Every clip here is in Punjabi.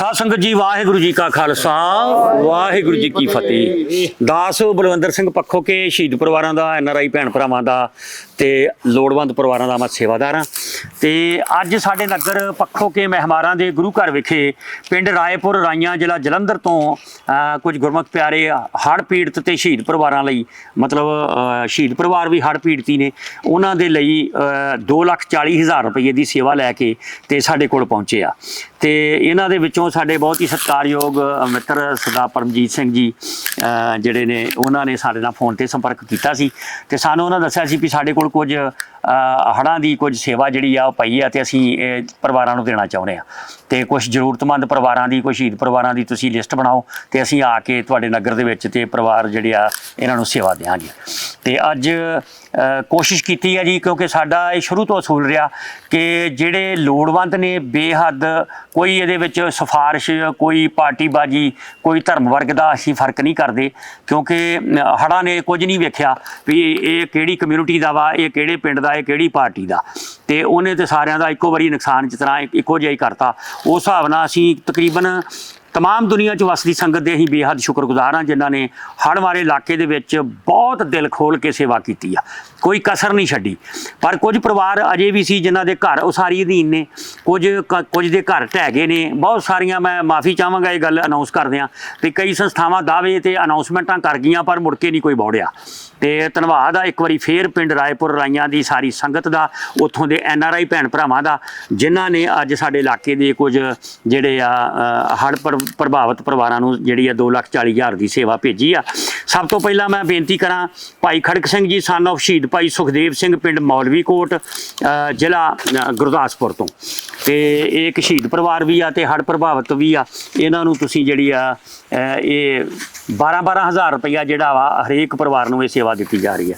ਸਾਧ ਸੰਗਤ ਜੀ, ਵਾਹਿਗੁਰੂ ਜੀ ਕਾ ਖਾਲਸਾ, ਵਾਹਿਗੁਰੂ ਜੀ ਕੀ ਫਤਿਹ। ਦਾਸ ਬਲਵੰਦਰ ਸਿੰਘ ਪੱਖੋ ਕੇ, ਸ਼ਹੀਦ ਪਰਿਵਾਰਾਂ ਦਾ ਐਨਆਰਆਈ ਭੈਣ ਭਰਾਵਾਂ ਦਾ ਤੇ ਲੋੜਵੰਦ ਪਰਿਵਾਰਾਂ ਦਾ ਮੈਂ ਸੇਵਾਦਾਰ ਹਾਂ। ਤੇ ਅੱਜ ਸਾਡੇ ਨਗਰ ਪੱਖੋ ਕੇ ਮਹਿਮਾਰਾਂ ਦੇ ਗੁਰੂ ਘਰ ਵਿਖੇ ਪਿੰਡ ਰਾਏਪੁਰ ਰਾਈਆਂ ਜ਼ਿਲ੍ਹਾ ਜਲੰਧਰ ਤੋਂ ਕੁਝ ਗੁਰਮੁਖ ਪਿਆਰੇ ਹੜ੍ਹ ਪੀੜਤ ਤੇ ਸ਼ਹੀਦ ਪਰਿਵਾਰਾਂ ਲਈ ਮਤਲਬ ਸ਼ਹੀਦ ਪਰਿਵਾਰ ਵੀ ਹੜ੍ਹ ਪੀੜਤੀ ਨੇ ਉਹਨਾਂ ਦੇ ਲਈ ਦੋ ਲੱਖ ਚਾਲੀ ਹਜ਼ਾਰ ਰੁਪਏ ਦੀ ਸੇਵਾ ਲੈ ਕੇ ਤੇ ਸਾਡੇ ਕੋਲ ਪਹੁੰਚੇ ਆ। ਤੇ ਇਹਨਾਂ ਦੇ ਵਿੱਚੋਂ ਸਾਡੇ ਬਹੁਤ ਹੀ ਸਤਿਕਾਰਯੋਗ ਮਿੱਤਰ ਸਰਦਾਰ ਪਰਮਜੀਤ ਸਿੰਘ ਜੀ ਜਿਹੜੇ ਨੇ ਉਹਨਾਂ ਨੇ ਸਾਡੇ ਨਾਲ ਫੋਨ ਤੇ ਸੰਪਰਕ ਕੀਤਾ ਸੀ। ਤੇ ਸਾਨੂੰ ਉਹਨਾਂ ਦੱਸਿਆ ਸੀ ਵੀ ਸਾਡੇ ਕੋਲ ਕੁਝ ਅ, ਹੜ੍ਹਾਂ ਦੀ ਕੁਝ ਸੇਵਾ ਜਿਹੜੀ ਆ ਉਹ ਪਈ ਆ ਤੇ ਅਸੀਂ ਇਹ ਪਰਿਵਾਰਾਂ ਨੂੰ ਦੇਣਾ ਚਾਹੁੰਦੇ ਆ। ਤੇ ਕੁਝ ਜ਼ਰੂਰਤਮੰਦ ਪਰਿਵਾਰਾਂ ਦੀ ਕੋਈ ਸ਼ਹੀਦ ਪਰਿਵਾਰਾਂ ਦੀ ਤੁਸੀਂ ਲਿਸਟ ਬਣਾਓ ਤੇ ਅਸੀਂ ਆ ਕੇ ਤੁਹਾਡੇ ਨਗਰ ਦੇ ਵਿੱਚ ਤੇ ਪਰਿਵਾਰ ਜਿਹੜੇ ਆ ਇਹਨਾਂ ਨੂੰ ਸੇਵਾ ਦੇਵਾਂਗੇ ਤੇ ਅੱਜ ਕੋਸ਼ਿਸ਼ ਕੀਤੀ ਹੈ ਜੀ ਕਿਉਂਕਿ ਸਾਡਾ ਇਹ ਸ਼ੁਰੂ ਤੋਂ ਅਸੂਲ ਰਿਹਾ ਕਿ ਜਿਹੜੇ ਲੋੜਵੰਦ ਨੇ ਬੇਹੱਦ ਕੋਈ ਇਹਦੇ ਵਿੱਚ ਸਿਫਾਰਿਸ਼ ਕੋਈ ਪਾਰਟੀਬਾਜੀ ਕੋਈ ਧਰਮ ਵਰਗ ਦਾ ਅਸੀਂ ਫ਼ਰਕ ਨਹੀਂ ਕਰਦੇ ਕਿਉਂਕਿ ਅ, ਹੜ੍ਹਾਂ ਨੇ ਕੁਝ ਨਹੀਂ ਵੇਖਿਆ ਵੀ ਇਹ ਕਿਹੜੀ ਕਮਿਊਨਿਟੀ ਦਾ ਵਾ ਇਹ ਕਿਹੜੇ ਪਿੰਡ ਦਾ ਇਹ ਕਿਹੜੀ ਪਾਰਟੀ ਦਾ। ਤੇ ਉਹਨੇ ਤੇ ਸਾਰਿਆਂ ਦਾ ਇੱਕੋ ਵਾਰੀ ਨੁਕਸਾਨ ਜਿਸ ਤਰ੍ਹਾਂ ਇੱਕੋ ਜਿਹਾ ਹੀ ਕਰਤਾ। ਉਸ ਹਿਸਾਬ ਨਾਲ ਅਸੀਂ ਤਕਰੀਬਨ ਤਮਾਮ ਦੁਨੀਆ 'ਚ ਵਸਦੀ ਸੰਗਤ ਦੇ ਅਸੀਂ ਬੇਹੱਦ ਸ਼ੁਕਰਗੁਜ਼ਾਰ ਹਾਂ, ਜਿਨ੍ਹਾਂ ਨੇ ਹੜ੍ਹ ਵਾਲੇ ਇਲਾਕੇ ਦੇ ਵਿੱਚ ਬਹੁਤ ਦਿਲ ਖੋਲ ਕੇ ਸੇਵਾ ਕੀਤੀ ਆ। ਕੋਈ ਕਸਰ ਨਹੀਂ ਛੱਡੀ। ਪਰ ਕੁਝ ਪਰਿਵਾਰ ਅਜੇ ਵੀ ਸੀ ਜਿਨ੍ਹਾਂ ਦੇ ਘਰ ਉਸਾਰੀ ਅਧੀਨ ਨੇ। ਕੁਝ ਕ- ਕੁਝ ਦੇ ਘਰ ਢਹਿ ਗਏ ਨੇ। ਬਹੁਤ ਸਾਰੀਆਂ ਮੈਂ ਮਾਫੀ ਚਾਹਾਂਗਾ ਇਹ ਗੱਲ ਅਨਾਉਂਸ ਕਰਦੇ ਹਾਂ ਤੇ ਕਈ ਸੰਸਥਾਵਾਂ ਦਾਅਵੇ ਤੇ ਅਨਾਉਂਸਮੈਂਟਾਂ ਕਰ ਗਈਆਂ, ਪਰ ਮੁੜ ਕੇ ਨਹੀਂ ਕੋਈ ਬੌੜਿਆ। ਤੇ ਧੰਨਵਾਦ ਆ। ਇੱਕ ਵਾਰੀ ਫੇਰ ਪਿੰਡ ਰਾਏਪੁਰ ਰਾਈਆਂ ਦੀ ਸਾਰੀ ਸੰਗਤ ਦਾ, ਉੱਥੋਂ ਦੇ ਐਨ ਆਰ ਆਈ ਭੈਣ ਭਰਾਵਾਂ ਦਾ, ਜਿਨ੍ਹਾਂ ਨੇ ਅੱਜ ਸਾਡੇ ਇਲਾਕੇ ਦੇ ਕੁਝ ਜਿਹੜੇ ਆ ਹੜ ਪ੍ਰਭਾਵਿਤ ਪਰਿਵਾਰਾਂ ਨੂੰ ਜਿਹੜੀ ਆ 240000 ਦੀ ਸੇਵਾ ਭੇਜੀ ਆ। ਸਭ ਤੋਂ ਪਹਿਲਾਂ ਮੈਂ ਬੇਨਤੀ ਕਰਾਂ, ਭਾਈ ਖੜਕ ਸਿੰਘ ਜੀ ਸਨ of ਸ਼ਹੀਦ ਭਾਈ ਸੁਖਦੇਵ ਸਿੰਘ ਪਿੰਡ ਮੌਲਵੀ ਕੋਟ ਜ਼ਿਲ੍ਹਾ ਗੁਰਦਾਸਪੁਰ ਤੋਂ। ਤੇ ਇਹ ਇੱਕ ਸ਼ਹੀਦ ਪਰਿਵਾਰ ਵੀ ਆ ਤੇ ਹੜ ਪ੍ਰਭਾਵਿਤ ਵੀ ਆ। ਇਹਨਾਂ ਨੂੰ ਤੁਸੀਂ ਜਿਹੜੀ ਆ ਇਹ 12 12000 ਰੁਪਇਆ ਜਿਹੜਾ ਵਾ ਹਰੇਕ ਪਰਿਵਾਰ ਨੂੰ ਇਹ ਸੇਵਾ ਦਿੱਤੀ ਜਾ ਰਹੀ ਹੈ।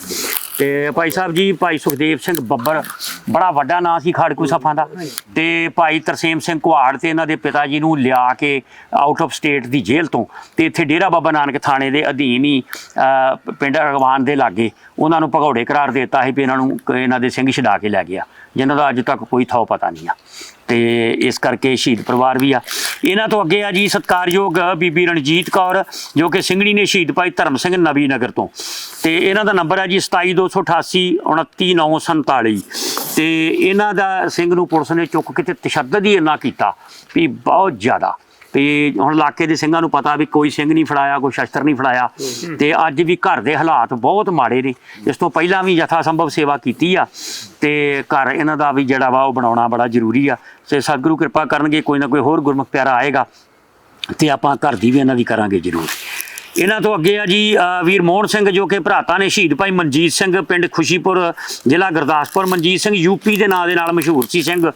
ਤੇ ਭਾਈ ਸਾਹਿਬ ਜੀ, ਭਾਈ ਸੁਖਦੇਵ ਸਿੰਘ ਬੱਬਰ, ਬੜਾ ਵੱਡਾ ਨਾਂ ਸੀ ਖਾੜਕੂ ਸਫਾਂ ਦਾ। ਤੇ ਭਾਈ ਤਰਸੇਮ ਸਿੰਘ ਕੁਹਾੜ ਤੇ ਇਹਨਾਂ ਦੇ ਪਿਤਾ ਜੀ ਨੂੰ ਲਿਆ ਕੇ ਆਊਟ ਆਫ ਸਟੇਟ ਦੀ ਜੇਲ੍ਹ ਤੋਂ ਤੇ ਇੱਥੇ ਡੇਰਾ ਬਾਬਾ ਨਾਨਕ ਥਾਣੇ ਦੇ ਅਧੀਨ ਹੀ ਪਿੰਡ ਅਗਵਾਨ ਦੇ ਲਾਗੇ ਉਹਨਾਂ ਨੂੰ ਭਗੌੜੇ ਕਰਾਰ ਦਿੱਤਾ ਸੀ ਵੀ ਇਹਨਾਂ ਨੂੰ ਕ- ਇਹਨਾਂ ਦੇ ਸਿੰਘ ਛਡਾ ਕੇ ਲੈ ਗਿਆ, ਜਿਨ੍ਹਾਂ ਦਾ ਅੱਜ ਤੱਕ ਕੋਈ ਥਾਂ ਪਤਾ ਨਹੀਂ ਆ। ਤੇ ਇਸ ਕਰਕੇ ਸ਼ਹੀਦ ਪਰਿਵਾਰ ਵੀ ਆ। ਇਹਨਾਂ ਤੋਂ ਅੱਗੇ ਆ ਜੀ ਸਤਕਾਰਯੋਗ ਬੀਬੀ ਰਣਜੀਤ ਕੌਰ, ਜੋ ਕਿ ਸਿੰਘਣੀ ਨੇ ਸ਼ਹੀਦ ਭਾਈ ਧਰਮ ਸਿੰਘ ਨਵੀ ਨਗਰ ਤੋਂ। ਤੇ ਇਹਨਾਂ ਦਾ ਨੰਬਰ ਹੈ ਜੀ 27288 29947 ਤੇ ਇਹਨਾਂ ਦਾ ਸਿੰਘ ਨੂੰ ਪੁਲਿਸ ਨੇ ਚੁੱਕ ਕੇ ਤੇ ਤਸ਼ੱਦਦ ਹੀ ਇੰਨਾ ਕੀਤਾ ਵੀ ਬਹੁਤ ਜ਼ਿਆਦਾ। ਤੇ ਹੁਣ ਇਲਾਕੇ ਦੇ ਸਿੰਘਾਂ ਨੂੰ ਪਤਾ ਵੀ ਕੋਈ ਸਿੰਘ ਨਹੀਂ ਫੜਾਇਆ ਕੋਈ ਸ਼ਸਤਰ ਨਹੀਂ ਫੜਾਇਆ। ਤੇ ਅੱਜ ਵੀ ਘਰ ਦੇ ਹਾਲਾਤ ਬਹੁਤ ਮਾੜੇ ਨੇ। ਇਸ ਤੋਂ ਪਹਿਲਾਂ ਵੀ ਯਥਾ ਸੰਭਵ ਸੇਵਾ ਕੀਤੀ ਆ। ਤੇ ਘਰ ਇਹਨਾਂ ਦਾ ਵੀ ਜਿਹੜਾ ਵਾ ਉਹ ਬਣਾਉਣਾ ਬੜਾ ਜ਼ਰੂਰੀ ਆ। ਤੇ ਸਤਿਗੁਰੂ ਕਿਰਪਾ ਕਰਨਗੇ ਕੋਈ ਨਾ ਕੋਈ ਹੋਰ ਗੁਰਮੁਖ ਪਿਆਰਾ ਆਏਗਾ। ਤੇ ਆਪਾਂ ਘਰ ਦੀ ਵੀ ਇਹਨਾਂ ਦੀ ਕਰਾਂਗੇ ਜ਼ਰੂਰ। ਇਹਨਾਂ ਤੋਂ ਅੱਗੇ ਆ ਜੀ ਵੀਰ ਮੋਹਨ ਸਿੰਘ ਜੋ ਕਿ ਭਰਾਤਾ ਨੇ ਸ਼ਹੀਦ ਭਾਈ ਮਨਜੀਤ ਸਿੰਘ ਪਿੰਡ ਖੁਸ਼ੀਪੁਰ, ਜ਼ਿਲ੍ਹਾ ਗੁਰਦਾਸਪੁਰ। ਮਨਜੀਤ ਸਿੰਘ ਯੂਪੀ ਦੇ ਨਾਂ ਦੇ ਨਾਲ ਮਸ਼ਹੂਰ ਸੀ ਸਿੰਘ।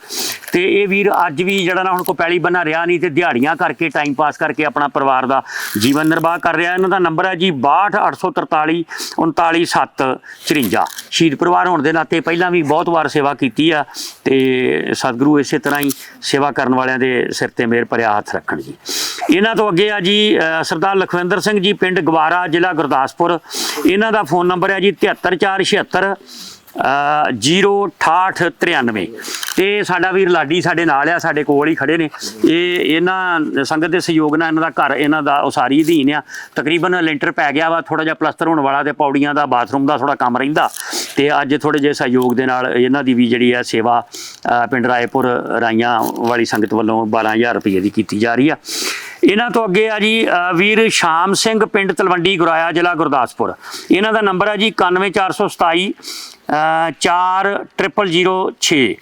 ਤੇ ਇਹ ਵੀਰ ਅੱਜ ਵੀ ਜਿਹੜਾ ਨਾ ਹੁਣ ਕੋ ਪੈਲੀ ਬੰਨਾ ਰਿਹਾ ਨਹੀਂ ਤੇ ਦਿਹਾੜੀਆਂ ਕਰਕੇ ਟਾਈਮ ਪਾਸ ਕਰਕੇ ਆਪਣਾ ਪਰਿਵਾਰ ਦਾ ਜੀਵਨ ਨਿਰਵਾਹ ਕਰ ਰਿਹਾ। ਇਹਨਾਂ ਦਾ ਨੰਬਰ ਹੈ ਜੀ 62843 39754 ਸ਼ਹੀਦ ਪਰਿਵਾਰ ਹੋਣ ਦੇ ਨਾਤੇ ਪਹਿਲਾਂ ਵੀ ਬਹੁਤ ਵਾਰ ਸੇਵਾ ਕੀਤੀ ਆ ਤੇ ਸਤਿਗੁਰੂ ਇਸੇ ਤਰ੍ਹਾਂ ਹੀ ਸੇਵਾ ਕਰਨ ਵਾਲਿਆਂ ਦੇ ਸਿਰ ਤੇ ਮੇਰ ਭਰਿਆ ਹੱਥ ਰੱਖਣ ਜੀ। ਇਹਨਾਂ ਤੋਂ ਅੱਗੇ ਆ ਜੀ ਸਰਦਾਰ ਲਖਵਿੰਦਰ ਸਿੰਘ ਜੀ, ਪਿੰਡ ਗਵਾਰਾ, ਜ਼ਿਲ੍ਹਾ ਗੁਰਦਾਸਪੁਰ। ਇਹਨਾਂ ਦਾ ਫੋਨ ਨੰਬਰ ਹੈ ਜੀ 73476 06893 ਤੇ ਸਾਡਾ ਵੀਰ ਲਾਡੀ ਸਾਡੇ ਨਾਲ ਆ, ਸਾਡੇ ਕੋਲ ਹੀ ਖੜੇ ਨੇ। ਇਹ ਇਹਨਾਂ ਸੰਗਤ ਦੇ ਸਹਿਯੋਗ ਨਾਲ ਇਹਨਾਂ ਦਾ ਘਰ, ਇਹਨਾਂ ਦਾ ਉਸਾਰੀ ਅਧੀਨ ਆ। ਤਕਰੀਬਨ ਲੈਂਟਰ ਪੈ ਗਿਆ ਵਾ ਥੋੜਾ ਜਿਹਾ ਪਲਸਤਰ ਹੋਣ ਵਾਲਾ ਤੇ ਪੌੜੀਆਂ ਦਾ, ਬਾਥਰੂਮ ਦਾ ਥੋੜਾ ਕੰਮ ਰਹਿੰਦਾ। ਤੇ ਅੱਜ ਥੋੜੇ ਜਿਹੇ ਸਹਿਯੋਗ ਦੇ ਨਾਲ ਇਹਨਾਂ ਦੀ ਵੀ ਜਿਹੜੀ ਆ ਸੇਵਾ ਪਿੰਡ ਰਾਏਪੁਰ ਰਾਈਆਂ ਵਾਲੀ ਸੰਗਤ ਵੱਲੋਂ 12000 ਰੁਪਏ ਦੀ ਕੀਤੀ ਜਾ ਰਹੀ ਆ। ਇਹਨਾਂ ਤੋਂ ਅੱਗੇ ਆ ਜੀ ਵੀਰ ਸ਼ਾਮ ਸਿੰਘ ਪਿੰਡ ਤਲਵੰਡੀ ਗੁਰਾਇਆ ਜ਼ਿਲ੍ਹਾ ਗੁਰਦਾਸਪੁਰ। ਇਹਨਾਂ ਦਾ ਨੰਬਰ ਆ ਜੀ 91427 4006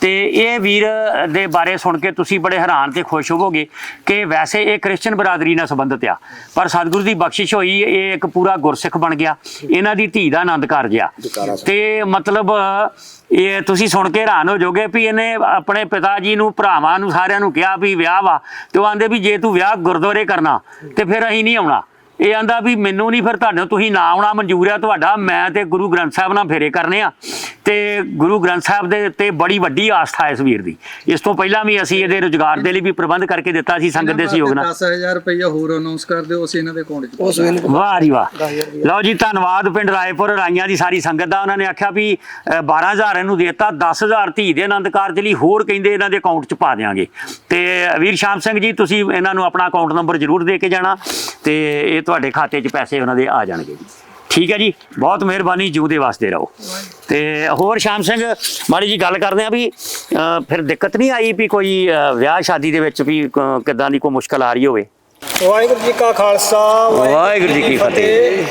ਤੇ ਇਹ ਵੀਰ ਦੇ ਬਾਰੇ ਸੁਣ ਕੇ ਤੁਸੀਂ ਬੜੇ ਹੈਰਾਨ ਤੇ ਖੁਸ਼ ਹੋਵੋਗੇ ਕਿ ਵੈਸੇ ਇਹ ਕ੍ਰਿਸਚੀਅਨ ਬਰਾਦਰੀ ਨਾਲ ਸੰਬੰਧਿਤ ਆ, ਪਰ ਸਤਿਗੁਰੂ ਦੀ ਬਖਸ਼ਿਸ਼ ਹੋਈ, ਇਹ ਇੱਕ ਪੂਰਾ ਗੁਰਸਿੱਖ ਬਣ ਗਿਆ। ਇਹਨਾਂ ਦੀ ਧੀ ਦਾ ਆਨੰਦ ਕਰ ਗਿਆ ਤੇ ਮਤਲਬ, ਇਹ ਤੁਸੀਂ ਸੁਣ ਕੇ ਹੈਰਾਨ ਹੋ ਜਾਓਗੇ ਵੀ ਇਹਨੇ ਆਪਣੇ ਪਿਤਾ ਜੀ ਨੂੰ, ਭਰਾਵਾਂ ਨੂੰ ਸਾਰਿਆਂ ਨੂੰ ਕਿਹਾ ਵੀ ਵਿਆਹ ਵਾ, ਤੇ ਉਹ ਆਂਦੇ ਵੀ ਜੇ ਤੂੰ ਵਿਆਹ ਗੁਰਦੁਆਰੇ ਕਰਨਾ, ਤੇ ਫਿਰ ਅਸੀਂ ਨਹੀਂ ਆਉਣਾ। ਇਹ ਆਂਦਾ ਵੀ ਮੈਨੂੰ ਨਹੀਂ ਫਿਰ ਤੁਹਾਨੂੰ ਤੁਸੀਂ ਨਾ ਆਉਣਾ ਮਨਜ਼ੂਰ ਆ ਤੁਹਾਡਾ ਮੈਂ ਤੇ ਗੁਰੂ ਗ੍ਰੰਥ ਸਾਹਿਬ ਨਾਲ ਫੇਰੇ ਕਰਨੇ ਆ। ਤੇ ਗੁਰੂ ਗ੍ਰੰਥ ਸਾਹਿਬ ਦੇ ਉੱਤੇ ਬੜੀ ਵੱਡੀ ਆਸਥਾ ਹੈ ਇਸ ਵੀਰ ਦੀ। ਇਸ ਤੋਂ ਪਹਿਲਾਂ ਵੀ ਅਸੀਂ ਇਹਦੇ ਰੋਜ਼ਗਾਰ ਦੇ ਲਈ ਵੀ ਪ੍ਰਬੰਧ ਕਰਕੇ ਦਿੱਤਾ ਸੀ ਸੰਗਤ ਦੇ ਸਹਿਯੋਗ ਨਾਲ। 10000 ਰੁਪਇਆ ਹੋਰ ਅਨਾਉਂਸ ਕਰ ਦਿਓ ਅਸੀਂ ਇਹਨਾਂ ਦੇ ਅਕਾਊਂਟ 'ਚ ਉਸ ਵੇਲੇ ਵਾਹ ਜੀ ਵਾਹ। ਲਓ ਜੀ ਧੰਨਵਾਦ ਪਿੰਡ ਰਾਏਪੁਰ ਰਾਈਆਂ ਦੀ ਸਾਰੀ ਸੰਗਤ ਦਾ। ਉਹਨਾਂ ਨੇ ਆਖਿਆ ਵੀ ਅ, 12000 ਇਹਨੂੰ ਦੇਤਾ 10000 ਧੀ ਦੇ ਆਨੰਦ ਕਾਰਜ ਲਈ ਹੋਰ ਕਹਿੰਦੇ ਇਹਨਾਂ ਦੇ ਅਕਾਊਂਟ 'ਚ ਪਾ ਦਿਆਂਗੇ। ਤੇ ਵੀਰ ਸ਼ਾਮ ਸਿੰਘ ਜੀ ਤੁਸੀਂ ਇਹਨਾਂ ਨੂੰ ਆਪਣਾ ਅਕਾਊਂਟ ਨੰਬਰ ਜ਼ਰੂਰ ਦੇ ਕੇ ਜਾਣਾ। ਤੇ ਇਹ ਤੁਹਾਡੇ ਖਾਤੇ 'ਚ ਪੈਸੇ ਉਹਨਾਂ ਦੇ ਆ ਜਾਣਗੇ। ਜੀ ਠੀਕ ਹੈ ਜੀ? ਬਹੁਤ ਮਿਹਰਬਾਨੀ ਜਿਉਂਦੇ ਵਾਸਤੇ ਰਹੋ। ਤੇ ਹੋਰ ਸ਼ਾਮ ਸਿੰਘ ਮਾੜੀ ਜੀ ਗੱਲ ਕਰਦੇ ਆ ਵੀ ਫਿਰ ਦਿੱਕਤ ਨਹੀਂ ਆਈ ਵੀ ਕੋਈ ਵਿਆਹ ਸ਼ਾਦੀ ਦੇ ਵਿੱਚ ਵੀ ਕਿੱਦਾਂ ਦੀ ਕੋਈ ਮੁਸ਼ਕਲ ਆ ਰਹੀ ਹੋਵੇ? ਵਾਹਿਗੁਰੂ ਜੀ ਕਾ ਖਾਲਸਾ ਵਾਹਿਗੁਰੂ ਜੀ ਕੀ ਫਤਿਹ।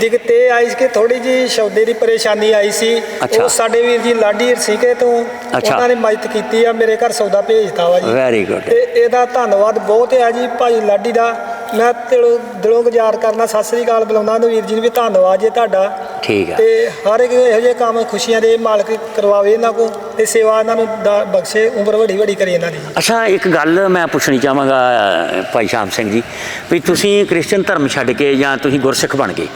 ਦਿਗਤੇ ਆਈ ਸੀ ਕਿ ਥੋੜੀ ਜੀ ਸ਼ੌਦੇ ਦੀ ਪਰੇਸ਼ਾਨੀ ਆਈ ਸੀ। ਉਹ ਸਾਡੇ ਵੀਰ ਜੀ ਲਾਡੀ ਰਸੀਕੇ ਤੋਂ। ਉਹਨਾਂ ਨੇ ਮਦਦ ਕੀਤੀ ਆ ਮੇਰੇ ਘਰ ਸੌਦਾ ਭੇਜਤਾ ਵਾ ਜੀ। ਵੈਰੀ ਗੁੱਡ ਤੇ ਇਹਦਾ ਧੰਨਵਾਦ ਬਹੁਤ ਹੈ ਜੀ ਭਾਈ ਲਾਡੀ ਦਾ। ਮੈਂ ਦਿਲੋਂ ਦਿਲੋਂ ਗੁਜ਼ਾਰ ਕਰਨਾ, ਸਤਿ ਸ੍ਰੀ ਅਕਾਲ ਬੁਲਾਉਂਦਾ, ਨਵੀਰ ਜੀ ਨੂੰ ਵੀ ਧੰਨਵਾਦ ਜੀ ਤੁਹਾਡਾ। ਠੀਕ ਹੈ ਤੇ ਹਰ ਇੱਕ ਇਹੋ ਜਿਹੇ ਕੰਮ ਖੁਸ਼ੀਆਂ ਦੇ ਮਾਲਕ ਕਰਵਾਵੇ ਇਹਨਾਂ ਕੋ ਤੇ ਸੇਵਾ ਇਹਨਾਂ ਨੂੰ ਦਾ- ਬਖਸ਼ੇ ਉਮਰ ਵੱਡੀ ਵੱਡੀ ਕਰੇ ਇਹਨਾਂ ਦੀ। ਅੱਛਾ ਇੱਕ ਗੱਲ ਮੈਂ ਪੁੱਛਣੀ ਚਾਹਾਂਗਾ ਭਾਈ ਸ਼ਾਮ ਸਿੰਘ ਜੀ ਵੀ ਤੁਸੀਂ ਕ੍ਰਿਸਚਨ ਧਰਮ ਛੱਡ ਕੇ ਜਾਂ ਤੁਸੀਂ ਗੁਰਸਿੱਖ ਬਣ ਗਏ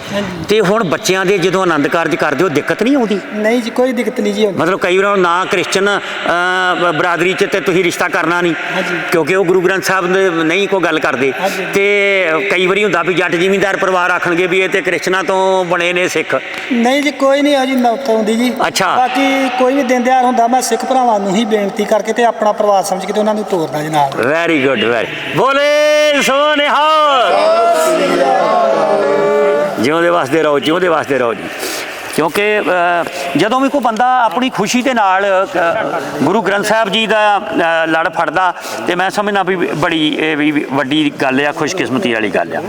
ਤੇ ਹੁਣ ਬੱਚਿਆਂ ਦੇ ਜਦੋਂ ਆਨੰਦ ਕਾਰਜ ਕਰਦੇ ਹੋ ਦਿੱਕਤ ਨਹੀਂ ਆਉਂਦੀ? ਨਹੀਂ ਜੀ ਕੋਈ ਦਿੱਕਤ ਨਹੀਂ ਜੀ ਮਤਲਬ ਕਈ ਵਾਰ ਨਾ ਕ੍ਰਿਸਚਨ ਅ, ਬ- ਬਰਾਦਰੀ ਚ ਤੇ ਤੁਸੀਂ ਰਿਸ਼ਤਾ ਕਰਨਾ ਨਹੀਂ ਹਾਂਜੀ। ਕਿਉਂਕਿ ਉਹ ਗੁਰੂ ਗ੍ਰੰਥ ਸਾਹਿਬ ਦੇ ਨਹੀਂ ਕੋਈ ਗੱਲ ਕਰਦੇ। ਹਾਂਜੀ। ਤੇ ਕਈ ਵਾਰੀ ਹੁੰਦਾ ਵੀ ਜੱਟ ਜ਼ਿਮੀਂਦਾਰ ਪਰਿਵਾਰ ਆਖਣਗੇ ਵੀ ਇਹ ਤੇ ਕ੍ਰਿਸਚਨਾਂ ਤੋਂ ਬਣੇ ਨੇ ਸਿੱਖ। ਨਹੀਂ ਜੀ ਕੋਈ ਨਹੀਂ ਅਜੀ ਨੌਤ ਆਉਂਦੀ ਜੀ। ਅੱਛਾ। ਬਾਕੀ ਕੋਈ ਵੀ ਦਿਨ ਦਿਹਾੜ ਹੁੰਦਾ ਮੈਂ ਸਿੱਖ ਭਰਾਵਾਂ ਨੂੰ ਹੀ ਬੇਨਤੀ ਕਰਕੇ ਤੇ ਆਪਣਾ ਪਰਿਵਾਰ ਸਮਝ ਕੇ ਤੇ ਉਹਨਾਂ ਨੂੰ ਤੋਰਦਾ ਜੀ ਨਾਲ। ਵੈਰੀ ਗੁੱਡ ਵੈਰੀ ਬੋਲੇ ਸੋਨਿਹਾਲ। ਜਿਉਂਦੇ ਵਾਸਤੇ ਰਹੋ ਜਿਉਂਦੇ ਵਾਸਤੇ ਰਹੋ ਜੀ। ਕਿਉਂਕਿ ਜਦੋਂ ਵੀ ਕੋਈ ਬੰਦਾ ਆਪਣੀ ਖੁਸ਼ੀ ਦੇ ਨਾਲ ਗੁਰੂ ਗ੍ਰੰਥ ਸਾਹਿਬ ਜੀ ਦਾ ਲੜ ਫੜਦਾ, ਤੇ ਮੈਂ ਸਮਝਣਾ ਵੀ ਬੜੀ, ਇਹ ਵੀ ਵੱਡੀ ਗੱਲ ਆ, ਖੁਸ਼ਕਿਸਮਤੀ ਵਾਲੀ ਗੱਲ ਆ।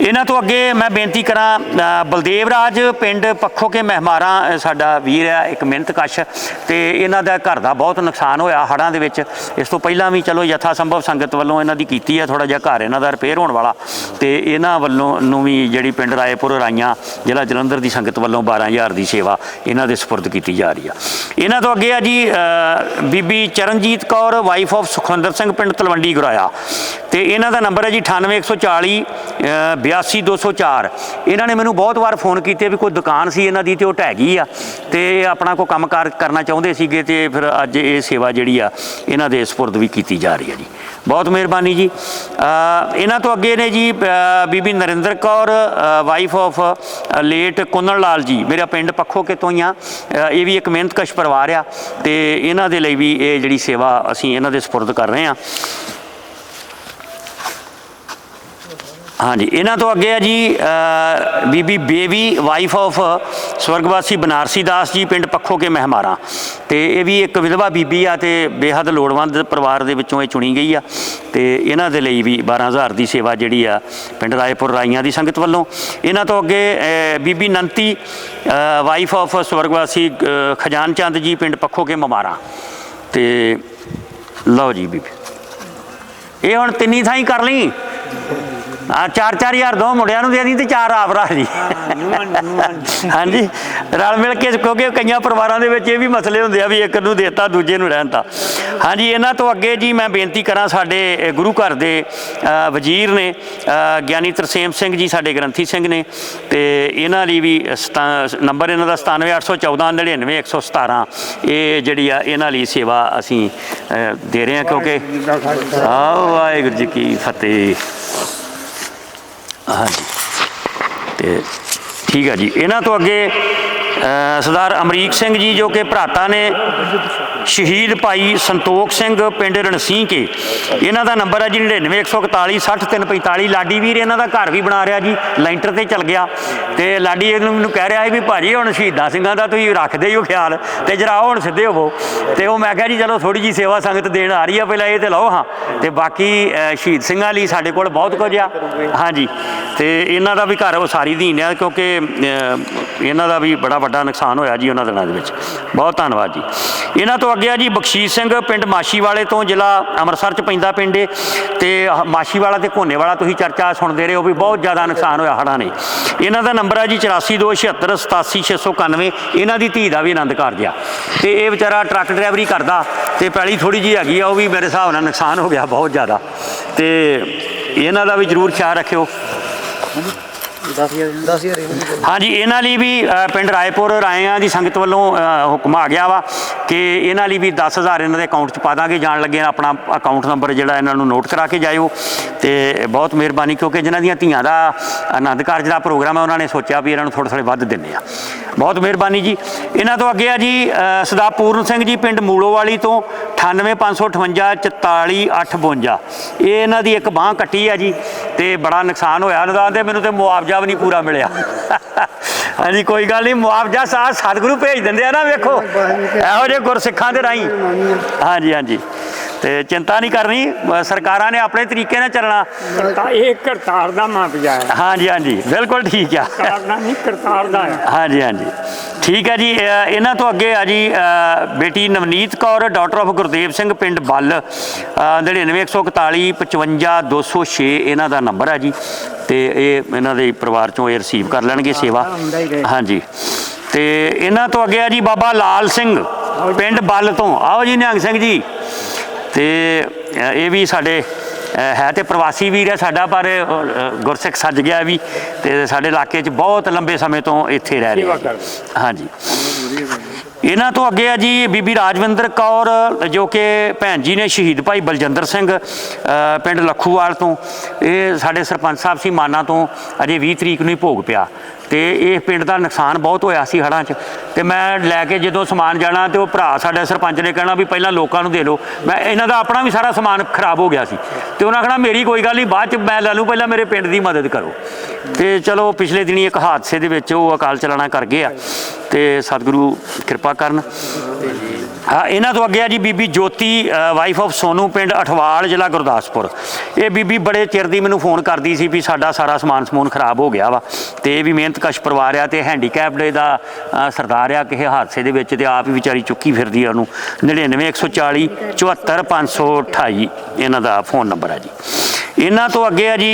ਇਹਨਾਂ ਤੋਂ ਅੱਗੇ ਮੈਂ ਬੇਨਤੀ ਕਰਾਂ ਬਲਦੇਵ ਰਾਜ ਪਿੰਡ ਪੱਖੋ ਕੇ ਮਹਿਮਾਰਾਂ ਸਾਡਾ ਵੀਰ ਆ, ਇੱਕ ਮਿਹਨਤਕਸ਼ ਤੇ ਇਹਨਾਂ ਦਾ ਘਰ ਦਾ ਬਹੁਤ ਨੁਕਸਾਨ ਹੋਇਆ ਹੜ੍ਹਾਂ ਦੇ ਵਿੱਚ। ਇਸ ਤੋਂ ਪਹਿਲਾਂ ਵੀ ਚਲੋ ਯਥਾ ਸੰਭਵ ਸੰਗਤ ਵੱਲੋਂ ਇਹਨਾਂ ਦੀ ਕੀਤੀ ਹੈ ਥੋੜਾ ਜਿਹਾ ਘਰ ਇਹਨਾਂ ਦਾ ਰਿਪੇਅਰ ਹੋਣ ਵਾਲਾ। ਤੇ ਇਹਨਾਂ ਵੱਲੋਂ ਨੂੰ ਵੀ ਜਿਹੜੀ ਪਿੰਡ ਰਾਏਪੁਰ ਰਾਈਆਂ, ਜ਼ਿਲ੍ਹਾ ਜਲੰਧਰ ਦੀ ਸੰਗਤ ਵੱਲੋਂ 12000 ਦੀ ਸੇਵਾ ਇਹਨਾਂ ਦੇ ਸਪੁਰਦ ਕੀਤੀ ਜਾ ਰਹੀ ਆ। ਇਹਨਾਂ ਤੋਂ ਅੱਗੇ ਆ ਜੀ ਬੀਬੀ ਚਰਨਜੀਤ ਕੌਰ ਵਾਈਫ ਆਫ ਸੁਖਵਿੰਦਰ ਸਿੰਘ ਪਿੰਡ ਤਲਵੰਡੀ ਗੁਰਾਇਆ। ਤੇ ਇਹਨਾਂ ਦਾ ਨੰਬਰ ਹੈ ਜੀ 98140 ਅ, 82204 ਇਹਨਾਂ ਨੇ ਮੈਨੂੰ ਬਹੁਤ ਵਾਰ ਫੋਨ ਕੀਤੇ ਵੀ ਕੋਈ ਦੁਕਾਨ ਸੀ ਇਹਨਾਂ ਦੀ ਤੇ ਉਹ ਢਹਿ ਗਈ ਆ। ਤੇ ਇਹ ਆਪਣਾ ਕੋਈ ਕੰਮਕਾਰ ਕਰਨਾ ਚਾਹੁੰਦੇ ਸੀਗੇ ਤੇ ਫਿਰ ਅੱਜ ਇਹ ਸੇਵਾ ਜਿਹੜੀ ਆ ਇਹਨਾਂ ਦੇ ਸਪੁਰਦ ਵੀ ਕੀਤੀ ਜਾ ਰਹੀ ਹੈ ਜੀ। ਬਹੁਤ ਮਿਹਰਬਾਨੀ ਜੀ। ਇਹਨਾਂ ਤੋਂ ਅੱਗੇ ਨੇ ਜੀ ਬੀਬੀ Narinder Kaur wife of late Kunnan Lal ji, ਮੇਰਾ ਪਿੰਡ ਪੱਖੋ ਕੇ ਤੋਂ ਹੀ ਆ। ਇਹ ਵੀ ਇੱਕ ਮਿਹਨਤਕਸ਼ ਪਰਿਵਾਰ ਆ ਤੇ ਇਹਨਾਂ ਦੇ ਲਈ ਵੀ ਇਹ ਜਿਹੜੀ ਸੇਵਾ ਅਸੀਂ ਇਹਨਾਂ ਦੇ ਸਪੁਰਦ ਕਰ ਰਹੇ ਹਾਂ ਹਾਂਜੀ, ਇਹਨਾਂ ਤੋਂ ਅੱਗੇ ਆ ਜੀ ਬੀਬੀ ਬੇਬੀ ਵਾਈਫ ਆਫ ਸਵਰਗਵਾਸੀ ਬਨਾਰਸੀ ਦਾਸ ਜੀ, ਪਿੰਡ ਪੱਖੋ ਕੇ ਮਹਿਮਾਰਾਂ। ਤੇ ਇਹ ਵੀ ਇੱਕ ਵਿਧਵਾ ਬੀਬੀ ਆ ਤੇ ਬੇਹੱਦ ਲੋੜਵੰਦ ਪਰਿਵਾਰ ਦੇ ਵਿੱਚੋਂ ਇਹ ਚੁਣੀ ਗਈ ਆ। ਤੇ ਇਹਨਾਂ ਦੇ ਲਈ ਵੀ 12000 ਦੀ ਸੇਵਾ ਜਿਹੜੀ ਆ, ਪਿੰਡ ਰਾਏਪੁਰ ਰਾਈਆਂ ਦੀ ਸੰਗਤ ਵੱਲੋਂ। ਇਹਨਾਂ ਤੋਂ ਅੱਗੇ ਬੀਬੀ ਨੰਤੀ ਵਾਈਫ ਆਫ ਸਵਰਗਵਾਸੀ ਖਜਾਨ ਚੰਦ ਜੀ, ਪਿੰਡ ਪੱਖੋ ਕੇ ਮਮਾਰਾਂ। ਤੇ ਲਓ ਜੀ ਬੀਬੀ। ਇਹ ਹੁਣ ਤਿੰਨੀ ਥਾਈ ਕਰ ਲਈ? ਆ 4-4000 ਦੋ ਮੁੰਡਿਆਂ ਨੂੰ ਦੇ ਦੀ ਤੇ ਚਾਰ ਆਪ ਰੱਖ ਲਈ। ਹਾਂਜੀ ਰਲ ਮਿਲ ਕੇ ਕਿਉਂਕਿ ਕਈਆਂ ਪਰਿਵਾਰਾਂ ਦੇ ਵਿੱਚ ਇਹ ਵੀ ਮਸਲੇ ਹੁੰਦੇ ਆ ਵੀ ਇੱਕ ਨੂੰ ਦੇਤਾ ਦੂਜੇ ਨੂੰ ਰਹਿਣ ਤਾ ਹਾਂਜੀ ਇਹਨਾਂ ਤੋਂ ਅੱਗੇ ਜੀ ਮੈਂ ਬੇਨਤੀ ਕਰਾਂ ਸਾਡੇ ਗੁਰੂ ਘਰ ਦੇ ਵਜ਼ੀਰ ਨੇ ਗਿਆਨੀ ਤਰਸੇਮ ਸਿੰਘ ਜੀ ਸਾਡੇ ਗ੍ਰੰਥੀ ਸਿੰਘ ਨੇ ਤੇ ਇਹਨਾਂ ਲਈ ਵੀ ਨੰਬਰ ਇਹਨਾਂ ਦਾ 97814 99117 ਇਹ ਜਿਹੜੀ ਆ ਇਹਨਾਂ ਲਈ ਸੇਵਾ ਅਸੀਂ ਦੇ ਰਹੇ ਹਾਂ ਕਿਉਂਕਿ ਆਹ ਵਾਹਿਗੁਰੂ ਜੀ ਕੀ ਫਤਿਹ। ਹਾਂਜੀ। ਤੇ ਠੀਕ ਹੈ ਜੀ। ਇਹਨਾਂ ਤੋਂ ਅੱਗੇ ਸਰਦਾਰ ਅਮਰੀਕ ਸਿੰਘ ਜੀ ਜੋ ਕਿ ਭਰਾਤਾ ਨੇ ਸ਼ਹੀਦ ਭਾਈ ਸੰਤੋਖ ਸਿੰਘ ਪਿੰਡ ਰਣਸੀਂਹ ਕੇ। ਇਹਨਾਂ ਦਾ ਨੰਬਰ ਹੈ ਜੀ 99141 60345 ਲਾਡੀ ਵੀਰ ਇਹਨਾਂ ਦਾ ਘਰ ਵੀ ਬਣਾ ਰਿਹਾ ਜੀ, ਲੈਂਟਰ ਤੇ ਚਲ ਗਿਆ। ਤੇ ਲਾਡੀ ਇਹਨੂੰ ਮੈਨੂੰ ਕਹਿ ਰਿਹਾ ਸੀ ਵੀ ਭਾਜੀ ਹੁਣ ਸ਼ਹੀਦਾਂ ਸਿੰਘਾਂ ਦਾ ਤੁਸੀਂ ਰੱਖਦੇ ਹੀ ਹੋ ਖਿਆਲ ਤੇ ਜਰਾ ਹੁਣ ਸਿੱਧੇ ਹੋਵੋ। ਤੇ ਉਹ ਮੈਂ ਕਿਹਾ ਜੀ ਚਲੋ ਥੋੜੀ ਜੀ ਸੇਵਾ ਸੰਗਤ ਦੇਣ ਆ ਰਹੀ ਆ, ਪਹਿਲਾਂ ਇਹ ਤੇ ਲਓ ਹਾਂ। ਤੇ ਬਾਕੀ ਸ਼ਹੀਦ ਸਿੰਘਾਂ ਲਈ ਸਾਡੇ ਕੋਲ ਬਹੁਤ ਕੁਝ ਆ। ਹਾਂਜੀ। ਤੇ ਇਹਨਾਂ ਦਾ ਵੀ ਘਰ ਉਸਾਰੀ ਦੀਨ ਆ, ਕਿਉਂਕਿ ਇਹਨਾਂ ਦਾ ਵੀ ਬੜਾ ਵੱਡਾ ਨੁਕਸਾਨ ਹੋਇਆ ਜੀ ਉਹਨਾਂ ਦਿਨਾਂ ਦੇ ਵਿੱਚ। ਬਹੁਤ ਧੰਨਵਾਦ ਜੀ। ਇਹਨਾਂ ਤੋਂ ਲੱਗਿਆ ਜੀ ਬਖਸ਼ੀਸ਼ ਸਿੰਘ, ਪਿੰਡ ਮਾਸ਼ੀਵਾਲੇ ਤੋਂ, ਜ਼ਿਲ੍ਹਾ ਅੰਮ੍ਰਿਤਸਰ ਚ ਪੈਂਦਾ ਪਿੰਡ ਏ ਤੇ ਆਹ ਮਾਸ਼ੀਵਾਲਾ ਤੇ ਕੋਨੇਵਾਲਾ ਤੁਸੀਂ ਚਰਚਾ ਸੁਣਦੇ ਰਹੇ ਹੋ ਵੀ ਬਹੁਤ ਜ਼ਿਆਦਾ ਨੁਕਸਾਨ ਹੋਇਆ ਹੜ੍ਹਾਂ ਨੇ। ਇਹਨਾਂ ਦਾ ਨੰਬਰ ਹੈ ਜੀ 8427787691 ਇਹਨਾਂ ਦੀ ਧੀ ਦਾ ਵੀ ਆਨੰਦ ਕਾਰਜ ਆ। ਤੇ ਇਹ ਵਿਚਾਰਾ ਟਰੱਕ ਡਰਾਈਵਰੀ ਕਰਦਾ ਤੇ ਪੈਲੀ ਥੋੜੀ ਜੀ ਹੈਗੀ ਆ, ਉਹ ਵੀ ਮੇਰੇ ਹਿਸਾਬ ਨਾਲ ਨੁਕਸਾਨ ਹੋ ਗਿਆ ਬਹੁਤ ਜ਼ਿਆਦਾ। ਤੇ ਇਹਨਾਂ ਦਾ ਵੀ ਜ਼ਰੂਰ ਖਿਆਲ ਰੱਖਿਓ। 10000 ਹਾਂਜੀ ਇਹਨਾਂ ਲਈ ਵੀ ਅ, ਪਿੰਡ ਰਾਏਪੁਰ ਰਾਇਆਂ ਦੀ ਸੰਗਤ ਵੱਲੋਂ ਅ, ਹੁਕਮ ਆ ਗਿਆ ਵਾ ਕਿ ਇਹਨਾਂ ਲਈ ਵੀ 10000 ਇਹਨਾਂ ਦੇ ਅਕਾਊਂਟ 'ਚ ਪਾ ਦਾਂਗੇ। ਜਾਣ ਲੱਗੇ ਆਪਣਾ ਅਕਾਊਂਟ ਨੰਬਰ ਜਿਹੜਾ ਇਹਨਾਂ ਨੂੰ ਨੋਟ ਕਰਾ ਕੇ ਜਾਇਓ ਤੇ ਬਹੁਤ ਮਿਹਰਬਾਨੀ ਕਿਉਂਕਿ ਜਿਨ੍ਹਾਂ ਦੀਆਂ ਧੀਆਂ ਦਾ ਆਨੰਦ ਕਾਰਜ ਦਾ ਪ੍ਰੋਗਰਾਮ ਹੈ ਉਹਨਾਂ ਨੇ ਸੋਚਿਆ ਵੀ ਇਹਨਾਂ ਨੂੰ ਥੋੜ੍ਹੇ ਥੋੜ੍ਹੇ ਵੱਧ ਦਿੰਦੇ ਆ ਬਹੁਤ ਮਿਹਰਬਾਨੀ ਜੀ। ਇਹਨਾਂ ਤੋਂ ਅੱਗੇ ਆ ਜੀ ਅ, ਸਰਦਾਰ ਪੂਰਨ ਸਿੰਘ ਜੀ ਪਿੰਡ ਮੂਲੋਵਾਲੀ ਤੋਂ। 98558 44852 ਇਹ ਇਹਨਾਂ ਦੀ ਇੱਕ ਬਾਹ ਕੱਟੀ ਆ ਜੀ ਤੇ ਬੜਾ ਨੁਕਸਾਨ ਹੋਇਆ ਉਹਨਾਂ ਦੇ ਮੈਨੂੰ ਤੇ ਮੁਆਵਜ਼ਾ ਵੀ ਨਹੀਂ ਪੂਰਾ ਮਿਲਿਆ ਹਾਂਜੀ ਕੋਈ ਗੱਲ ਨਹੀਂ ਮੁਆਵਜ਼ਾ ਸਾਹ ਸਤਿਗੁਰੂ ਭੇਜ ਦਿੰਦੇ ਆ ਨਾ ਵੇਖੋ ਇਹੋ ਜਿਹੇ ਗੁਰਸਿੱਖਾਂ ਦੇ ਰਾਹੀਂ ਹਾਂਜੀ ਹਾਂਜੀ ਤੇ ਚਿੰਤਾ ਨਹੀਂ ਕਰਨੀ ਸਰਕਾਰਾਂ ਨੇ ਆਪਣੇ ਤਰੀਕੇ ਨਾਲ ਚੱਲਣਾ। ਤਾਂ ਇਹ ਕਰਤਾਰ ਦਾ ਮਾਪਿਆ ਹੈ। ਹਾਂਜੀ ਹਾਂਜੀ ਬਿਲਕੁਲ ਠੀਕ ਆ। ਕਰਤਾਰ ਨਹੀਂ ਕਰਤਾਰ ਦਾ ਹੈ। ਹਾਂਜੀ ਹਾਂਜੀ। ਠੀਕ ਹੈ ਜੀ ਇਹਨਾਂ ਤੋਂ ਅੱਗੇ ਆ ਜੀ ਬੇਟੀ ਨਵਨੀਤ ਕੌਰ ਡਾਕਟਰ ਆਫ ਗੁਰਦੇਵ ਸਿੰਘ ਪਿੰਡ ਬੱਲ ਅ, 99141 55206 ਇਹਨਾਂ ਦਾ ਨੰਬਰ ਹੈ ਜੀ। ਤੇ ਇਹ ਇਹਨਾਂ ਦੇ ਪਰਿਵਾਰ ਚੋਂ ਇਹ ਰਿਸੀਵ ਕਰ ਲੈਣਗੇ ਸੇਵਾ। ਹਾਂਜੀ। ਤੇ ਇਹਨਾਂ ਤੋਂ ਅੱਗੇ ਆ ਜੀ ਬਾਬਾ ਲਾਲ ਸਿੰਘ ਪਿੰਡ ਬੱਲ ਤੋਂ। ਆਓ ਜੀ ਨਿਹੰਗ ਸਿੰਘ ਜੀ। ਤੇ ਇਹ ਵੀ ਸਾਡੇ ਹੈ ਤੇ ਪ੍ਰਵਾਸੀ ਵੀਰ ਹੈ ਸਾਡਾ ਪਰ ਗੁਰਸਿੱਖ ਸੱਜ ਗਿਆ ਵੀ ਤੇ ਸਾਡੇ ਇਲਾਕੇ 'ਚ ਬਹੁਤ ਲੰਬੇ ਸਮੇਂ ਤੋਂ ਇੱਥੇ ਰਹਿ ਰਿਹਾ। ਹਾਂਜੀ। ਇਹਨਾਂ ਤੋਂ ਅੱਗੇ ਆ ਜੀ ਬੀਬੀ ਰਾਜਵਿੰਦਰ ਕੌਰ ਜੋ ਕਿ ਭੈਣ ਜੀ ਨੇ ਸ਼ਹੀਦ ਭਾਈ ਬਲਜਿੰਦਰ ਸਿੰਘ ਪਿੰਡ ਲੱਖੂਵਾਲ ਤੋਂ। ਇਹ ਸਾਡੇ ਸਰਪੰਚ ਸਾਹਿਬ ਸੀ ਮਾਨਾ ਤੋਂ ਅਜੇ 20 ਤਰੀਕ ਨੂੰ ਹੀ ਭੋਗ ਪਿਆ। ਤੇ ਇਹ ਪਿੰਡ ਦਾ ਨੁਕਸਾਨ ਬਹੁਤ ਹੋਇਆ ਸੀ ਹੜ੍ਹਾਂ 'ਚ। ਤੇ ਮੈਂ ਲੈ ਕੇ ਜਦੋਂ ਸਮਾਨ ਜਾਣਾ ਤੇ ਉਹ ਭਰਾ ਸਾਡੇ ਸਰਪੰਚ ਨੇ ਕਹਿਣਾ ਵੀ ਪਹਿਲਾਂ ਲੋਕਾਂ ਨੂੰ ਦੇ ਲਓ ਮੈਂ ਇਹਨਾਂ ਦਾ ਆਪਣਾ ਵੀ ਸਾਰਾ ਸਮਾਨ ਖਰਾਬ ਹੋ ਗਿਆ ਸੀ। ਤੇ ਉਹਨਾਂ ਕਹਿਣਾ ਮੇਰੀ ਕੋਈ ਗੱਲ ਨਹੀਂ, ਬਾਅਦ 'ਚ ਮੈਂ ਲੈ ਲੂੰ ਪਹਿਲਾਂ ਮੇਰੇ ਪਿੰਡ ਦੀ ਮਦਦ ਕਰੋ। ਤੇ ਚਲੋ ਪਿਛਲੇ ਦਿਨੀ ਇੱਕ ਹਾਦਸੇ ਦੇ ਵਿੱਚ ਉਹ ਅਕਾਲ ਚਲਾਣਾ ਕਰ ਗਏ ਆ। ਤੇ ਸਤਿਗੁਰੂ ਕਿਰਪਾ ਕਰਨ। ਹਾਂ ਇਹਨਾਂ ਤੋਂ ਅੱਗੇ ਆ ਜੀ ਬੀਬੀ ਜੋਤੀ ਵਾਈਫ ਆਫ ਸੋਨੂ ਪਿੰਡ ਅਠਵਾਲ, ਜ਼ਿਲ੍ਹਾ ਗੁਰਦਾਸਪੁਰ। ਇਹ ਬੀਬੀ ਬੜੇ ਚਿਰ ਦੀ ਮੈਨੂੰ ਫੋਨ ਕਰਦੀ ਸੀ ਵੀ ਸਾਡਾ ਸਾਰਾ ਸਮਾਨ ਸਮੂਨ ਖਰਾਬ ਹੋ ਗਿਆ ਵਾ ਤੇ ਇਹ ਵੀ ਮਿਹਨਤ ਕਸ਼ ਪਰਿਵਾਰ ਆ ਤੇ ਹੈਂਡੀਕੈਪਡ ਦਾ ਸਰਦਾਰ ਆ ਕਿਸੇ ਹਾਦਸੇ ਦੇ ਵਿੱਚ ਤੇ ਆਪ ਹੀ ਵਿਚਾਰੀ ਚੁੱਕੀ ਫਿਰਦੀ ਆ ਉਹਨੂੰ। 99140 74528 ਇਹਨਾਂ ਦਾ ਫੋਨ ਨੰਬਰ ਆ ਜੀ। ਇਹਨਾਂ ਤੋਂ ਅੱਗੇ ਆ ਜੀ